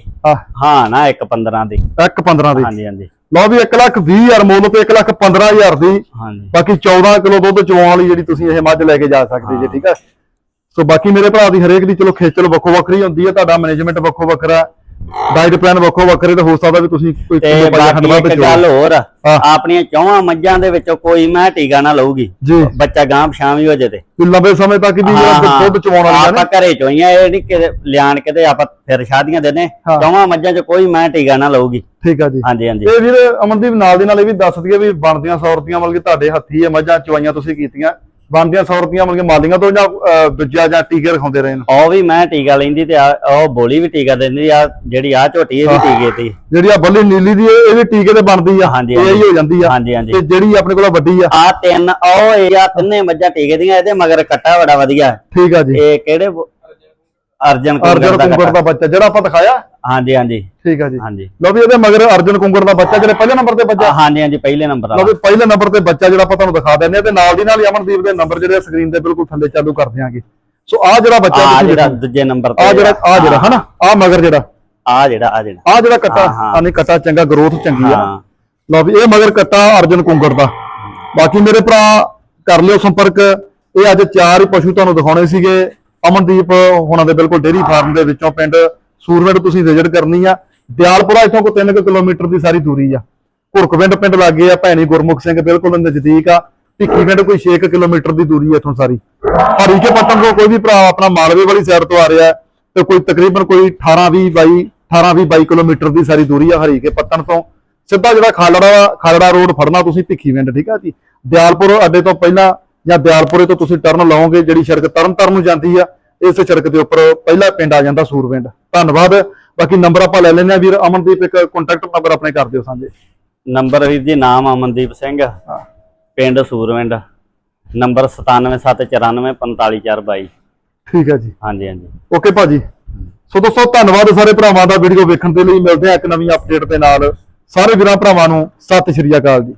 ਹਾਂ ਨਾ 1 15 ਦੀ। ਇੱਕ 15 ਦੀ। ਹਾਂਜੀ ਹਾਂਜੀ। ਲਓ ਵੀ 1 ਲੱਖ 20 ਹਜ਼ਾਰ ਮੁੱਲ ਤੇ 1 ਲੱਖ 15 ਹਜ਼ਾਰ ਦੀ। ਹਾਂਜੀ। ਬਾਕੀ 14 ਕਿਲੋ ਦੁੱਧ ਚਵਾਉਣ ਵਾਲੀ ਜਿਹੜੀ ਤੁਸੀਂ ਇਹ ਮੱਝ ਲੈ ਕੇ ਜਾ ਸਕਦੇ ਜੀ ਠੀਕ ਹੈ ਸੋ ਬਾਕੀ ਮੇਰੇ ਭਰਾ ਦੀ ਹਰੇਕ ਦੀ ਚਲੋ ਖੇਚਲ ਵੱਖੋ ਵੱਖਰੀ ਹੁੰਦੀ ਹੈ ਤੁਹਾਡਾ ਮੈਨੇਜਮੈਂਟ ਵੱਖੋ ਵੱਖਰਾ ਡਾਈਟ ਪਲਾਨ ਵੱਖੋ ਵੱਖਰੇ ਤੇ ਹੋ ਸਕਦਾ ਵੀ ਤੁਸੀਂ ਕੋਈ ਤੇ ਬਾਕੀ ਇੱਕ ਗੱਲ ਹੋਰ ਹਾਂ। ਆਪਣੀਆਂ ਚੌਹਾਂ ਮੱਝਾਂ ਦੇ ਵਿੱਚੋਂ ਕੋਈ ਮੈਂ ਟੀਕਾ ਨਾ ਲਊਗੀ। ਬੱਚਾ ਗਾਂ ਪਛਾਂ ਵੀ ਹੋ ਜੇ ਤੇ। ਲੰਬੇ ਸਮੇਂ ਤੱਕ ਵੀ ਹਾਂ, ਜਿਹੜਾ ਹਾਂ। ਦੁੱਧ ਚਵਾਉਣ ਵਾਲੀਆਂ ਨੇ। ਆਪਾਂ ਘਰੇ ਚੋਈਆਂ ਇਹ ਨਹੀਂ ਕਿ ਲਿਆਣ ਕੇ ਤੇ ਆਪਾਂ ਫਿਰ ਸ਼ਾਦੀਆਂ ਦੇ ਨੇ ਹਾਂ। ਚੌਹਾਂ ਮੱਝਾਂ 'ਚ ਕੋਈ ਮੈਂ ਟੀਕਾ ਨਾ ਲਊਗੀ। ਠੀਕ ਆ ਜੀ। ਹਾਂਜੀ ਹਾਂਜੀ। ਇਹ ਵੀਰ ਅਮਨਦੀਪ ਨਾਲ ਦੀ ਨਾਲ ਇਹ ਵੀ ਦੱਸ ਦਈਏ ਵੀ ਬਣਦੀਆਂ 100 ਰੁਪਈਆਂ ਮਤਲਬ ਕਿ ਤੁਹਾਡੇ ਹੱਥੀ ਇਹ ਮੱਝਾਂ ਚਵਾਈਆਂ ਤੁਸੀਂ ਕੀਤੀਆਂ। ਬਣਦੀਆਂ 100 ਰੁਪਈਆਂ ਮਤਲਬ ਕਿ ਮਾਲੀਆਂ ਤੋਂ ਜਾਂ ਅਹ, ਦੂਜਾ ਜਾਂ ਟੀਕੇ ਰਖਾਉਂਦੇ ਰਹੇ ਨੇ? ਉਹ ਵੀ ਮੈਂ ਟੀਕਾ ਲੈਂਦੀ ਤੇ ਆ- ਉਹ ਬੋਲੀ ਵੀ ਟੀਕਾ ਦਿੰਦੀ ਆ ਜਿਹੜੀ ਆ ਝੋਟੀ ਇਹ ਵੀ ਟੀਕੇ ਤੇ ਜਿਹੜੀ ਆ ਬੱਲੀ ਨੀਲੀ ਦੀ ਇਹ ਇਹ ਵੀ ਟੀਕੇ ਤੇ ਬਣਦੀ ਆ। ਹਾਂਜੀ, ਇਹ ਹੀ। ਹੋ ਜਾਂਦੀ ਆ। ਹਾਂਜੀ ਹਾਂਜੀ। ਤੇ ਜਿਹੜੀ ਆਪਣੇ ਕੋਲ ਵੱਡੀ ਆ। ਆ ਤਿੰਨ ਉਹ ਇਹ ਆ ਤਿੰਨੇ ਮੱਝਾਂ ਟੀਕੇ ਦੀਆਂ ਇਹਦੇ ਮਗਰ ਕੱਟਾ ਬੜਾ ਵਧੀਆ। ਠੀਕ ਆ ਜੀ। ਇਹ ਕਿਹੜੇ ਬ- ਅਰਜਨ ਅਰਜਨ ਦਾ। ਬੱਚਾ ਜਿਹੜਾ ਆਪਾਂ ਦਿਖਾਇਆ ਹਾਂਜੀ ਹਾਂਜੀ। ਠੀਕ ਆ ਜੀ। ਹਾਂਜੀ। ਲਓ ਵੀ ਇਹਦੇ ਮਗਰ ਅਰਜਨ ਕੁੰਗੜ ਦਾ ਬੱਚਾ ਜਿਹੜੇ ਪਹਿਲੇ ਨੰਬਰ ਤੇ ਬੱਚਾ। ਹਾਂਜੀ ਹਾਂਜੀ ਪਹਿਲੇ ਨੰਬਰ ਲਓ ਵਾਲਾ ਵੀ ਪਹਿਲੇ ਨੰਬਰ ਤੇ ਬੱਚਾ ਜਿਹੜਾ ਆਪਾਂ ਤੁਹਾਨੂੰ ਦਿਖਾ ਦਿੰਦੇ ਆ ਤੇ ਨਾਲ ਦੀ ਨਾਲ ਹੀ ਅਮਨਦੀਪ ਦੇ ਨੰਬਰ ਜਿਹੜੇ ਸਕਰੀਨ ਤੇ ਬਿਲਕੁਲ ਥੱਲੇ ਚਾਲੂ ਕਰ ਦਿਆਂਗੇ। ਸੋ ਆ ਜਿਹੜਾ ਬੱਚਾ ਆ ਜਿਹੜਾ ਦੂਜੇ ਨੰਬਰ ਆ ਜਿਹੜਾ ਆ ਜਿਹੜਾ ਹਨਾ? ਆ ਮਗਰ ਜਿਹੜਾ। ਆ ਜਿਹੜਾ ਆ ਜਿਹੜਾ। ਆ ਜਿਹੜਾ ਕੱਟਾ। ਆ ਨਹੀਂ ਕੱਟਾ ਚੰਗਾ ਗਰੋਥ ਚੰਗੀ ਆ। ਹਾਂ। ਲਓ ਵੀ ਇਹ ਮਗਰ ਕੱਟਾ ਅਰਜਨ ਕੁੰਗੜ ਦਾ। ਬਾਕੀ ਮੇਰੇ ਭਰਾ ਕਰ ਲਿਓ ਸੰਪਰਕ। ਇਹ ਅੱਜ ਚਾਰ ਹੀ ਪਸ਼ੂ ਤੁਹਾਨੂੰ ਦਿਖਾਉਣੇ ਸੀਗੇ। ਅਮਨਦੀਪ ਹੁਣਾਂ ਦੇ ਬਿਲਕੁਲ ਡੇਰੀ ਫਾਰਮ ਦੇ ਵਿੱਚੋਂ ਪਿੰਡ ਸੂਰਵਿੰਡ ਤੁਸੀਂ ਵਿਜ਼ਿਟ ਕਰਨੀ ਆ। ਦਿਆਲਪੁਰਾ ਇੱਥੋਂ ਕੋ 3 ਕਿਲੋਮੀਟਰ ਦੀ ਸਾਰੀ ਦੂਰੀ ਆ। ਘੁਰਕਵਿੰਡ ਪਿੰਡ ਲੱਗੇ ਆ, ਭੈਣੀ ਗੁਰਮੁਖ ਸਿੰਘ ਬਿਲਕੁਲ ਨਜ਼ਦੀਕ ਆ। ਭਿੱਖੀ ਪਿੰਡ ਕੋਈ 6 ਕਿਲੋਮੀਟਰ ਦੀ ਦੂਰੀ ਆ ਇੱਥੋਂ ਸਾਰੀ। ਹਰੀਕੇ ਪੱਤਨ ਤੋਂ ਕੋਈ ਵੀ ਭਰਾ ਆਪਣਾ ਮਾਲਵੇ ਵਾਲੀ ਸਾਈਡ ਤੋਂ ਆ ਰਿਹਾ ਤੇ ਕੋਈ ਤਕਰੀਬਨ ਕੋਈ 18 20 22 18 20 22 ਕਿਲੋਮੀਟਰ ਦੀ ਸਾਰੀ ਦੂਰੀ ਆ ਹਰੀਕੇ ਪੱਤਨ ਤੋਂ। ਸਿੱਧਾ ਜਿਹੜਾ ਖਾਲੜਾ ਖਾਲੜਾ ਰੋਡ ਫੜਨਾ ਤੁਸੀਂ ਭਿੱਖੀ ਪਿੰਡ, ਠੀਕ ਆ ਜੀ? ਦਿਆਲਪੁਰ ਅੱਡੇ ਤੋਂ ਪਹਿਲਾਂ ਜਾਂ ਦਿਆਲਪੁਰੇ ਤੋਂ ਤੁਸੀਂ ਟਰਨ ਲਓਗੇ, ਜਿਹੜੀ ਸੜਕ ਤਰਨ ਤਰਨ ਨੂੰ ਜਾਂਦੀ ਆ ਇਸ ਸੜਕ ਦੇ ਉੱਪਰ ਪਹਿਲਾ ਪਿੰਡ ਆ ਜਾਂਦਾ ਸੂਰਵਿੰਡ ਧੰਨਵਾਦ। ਬਾਕੀ ਨੰਬਰ ਆਪਾਂ ਲੈ ਲੈਂਦੇ ਆ ਵੀਰ। ਅਮਨਦੀਪ ਇੱਕ ਕੰਟੈਕਟ ਨੰਬਰ ਆਪਣੇ ਕਰ ਦਿਓ ਸਾਂਝੇ। ਨੰਬਰ ਵੀਰ ਜੀ ਨਾਮ ਅਮਨਦੀਪ ਸਿੰਘ। ਹਾਂ। ਪਿੰਡ ਸੂਰਵਿੰਡ ਨੰਬਰ 9774945422 ਠੀਕ ਹੈ ਜੀ। ਹਾਂਜੀ ਹਾਂਜੀ। ਓਕੇ ਭਾਜੀ। ਸੋ ਦੋਸਤੋ ਧੰਨਵਾਦ ਸਾਰੇ ਭਰਾਵਾਂ ਦਾ ਵੀਡੀਓ ਵੇਖਣ ਦੇ ਲਈ। ਮਿਲਦੇ ਆ ਇੱਕ ਨਵੀਂ ਅਪਡੇਟ ਦੇ ਨਾਲ। ਸਾਰੇ ਵੀਰਾਂ ਭਰਾਵਾਂ ਨੂੰ ਸਤਿ ਸ਼੍ਰੀ ਅਕਾਲ ਜੀ।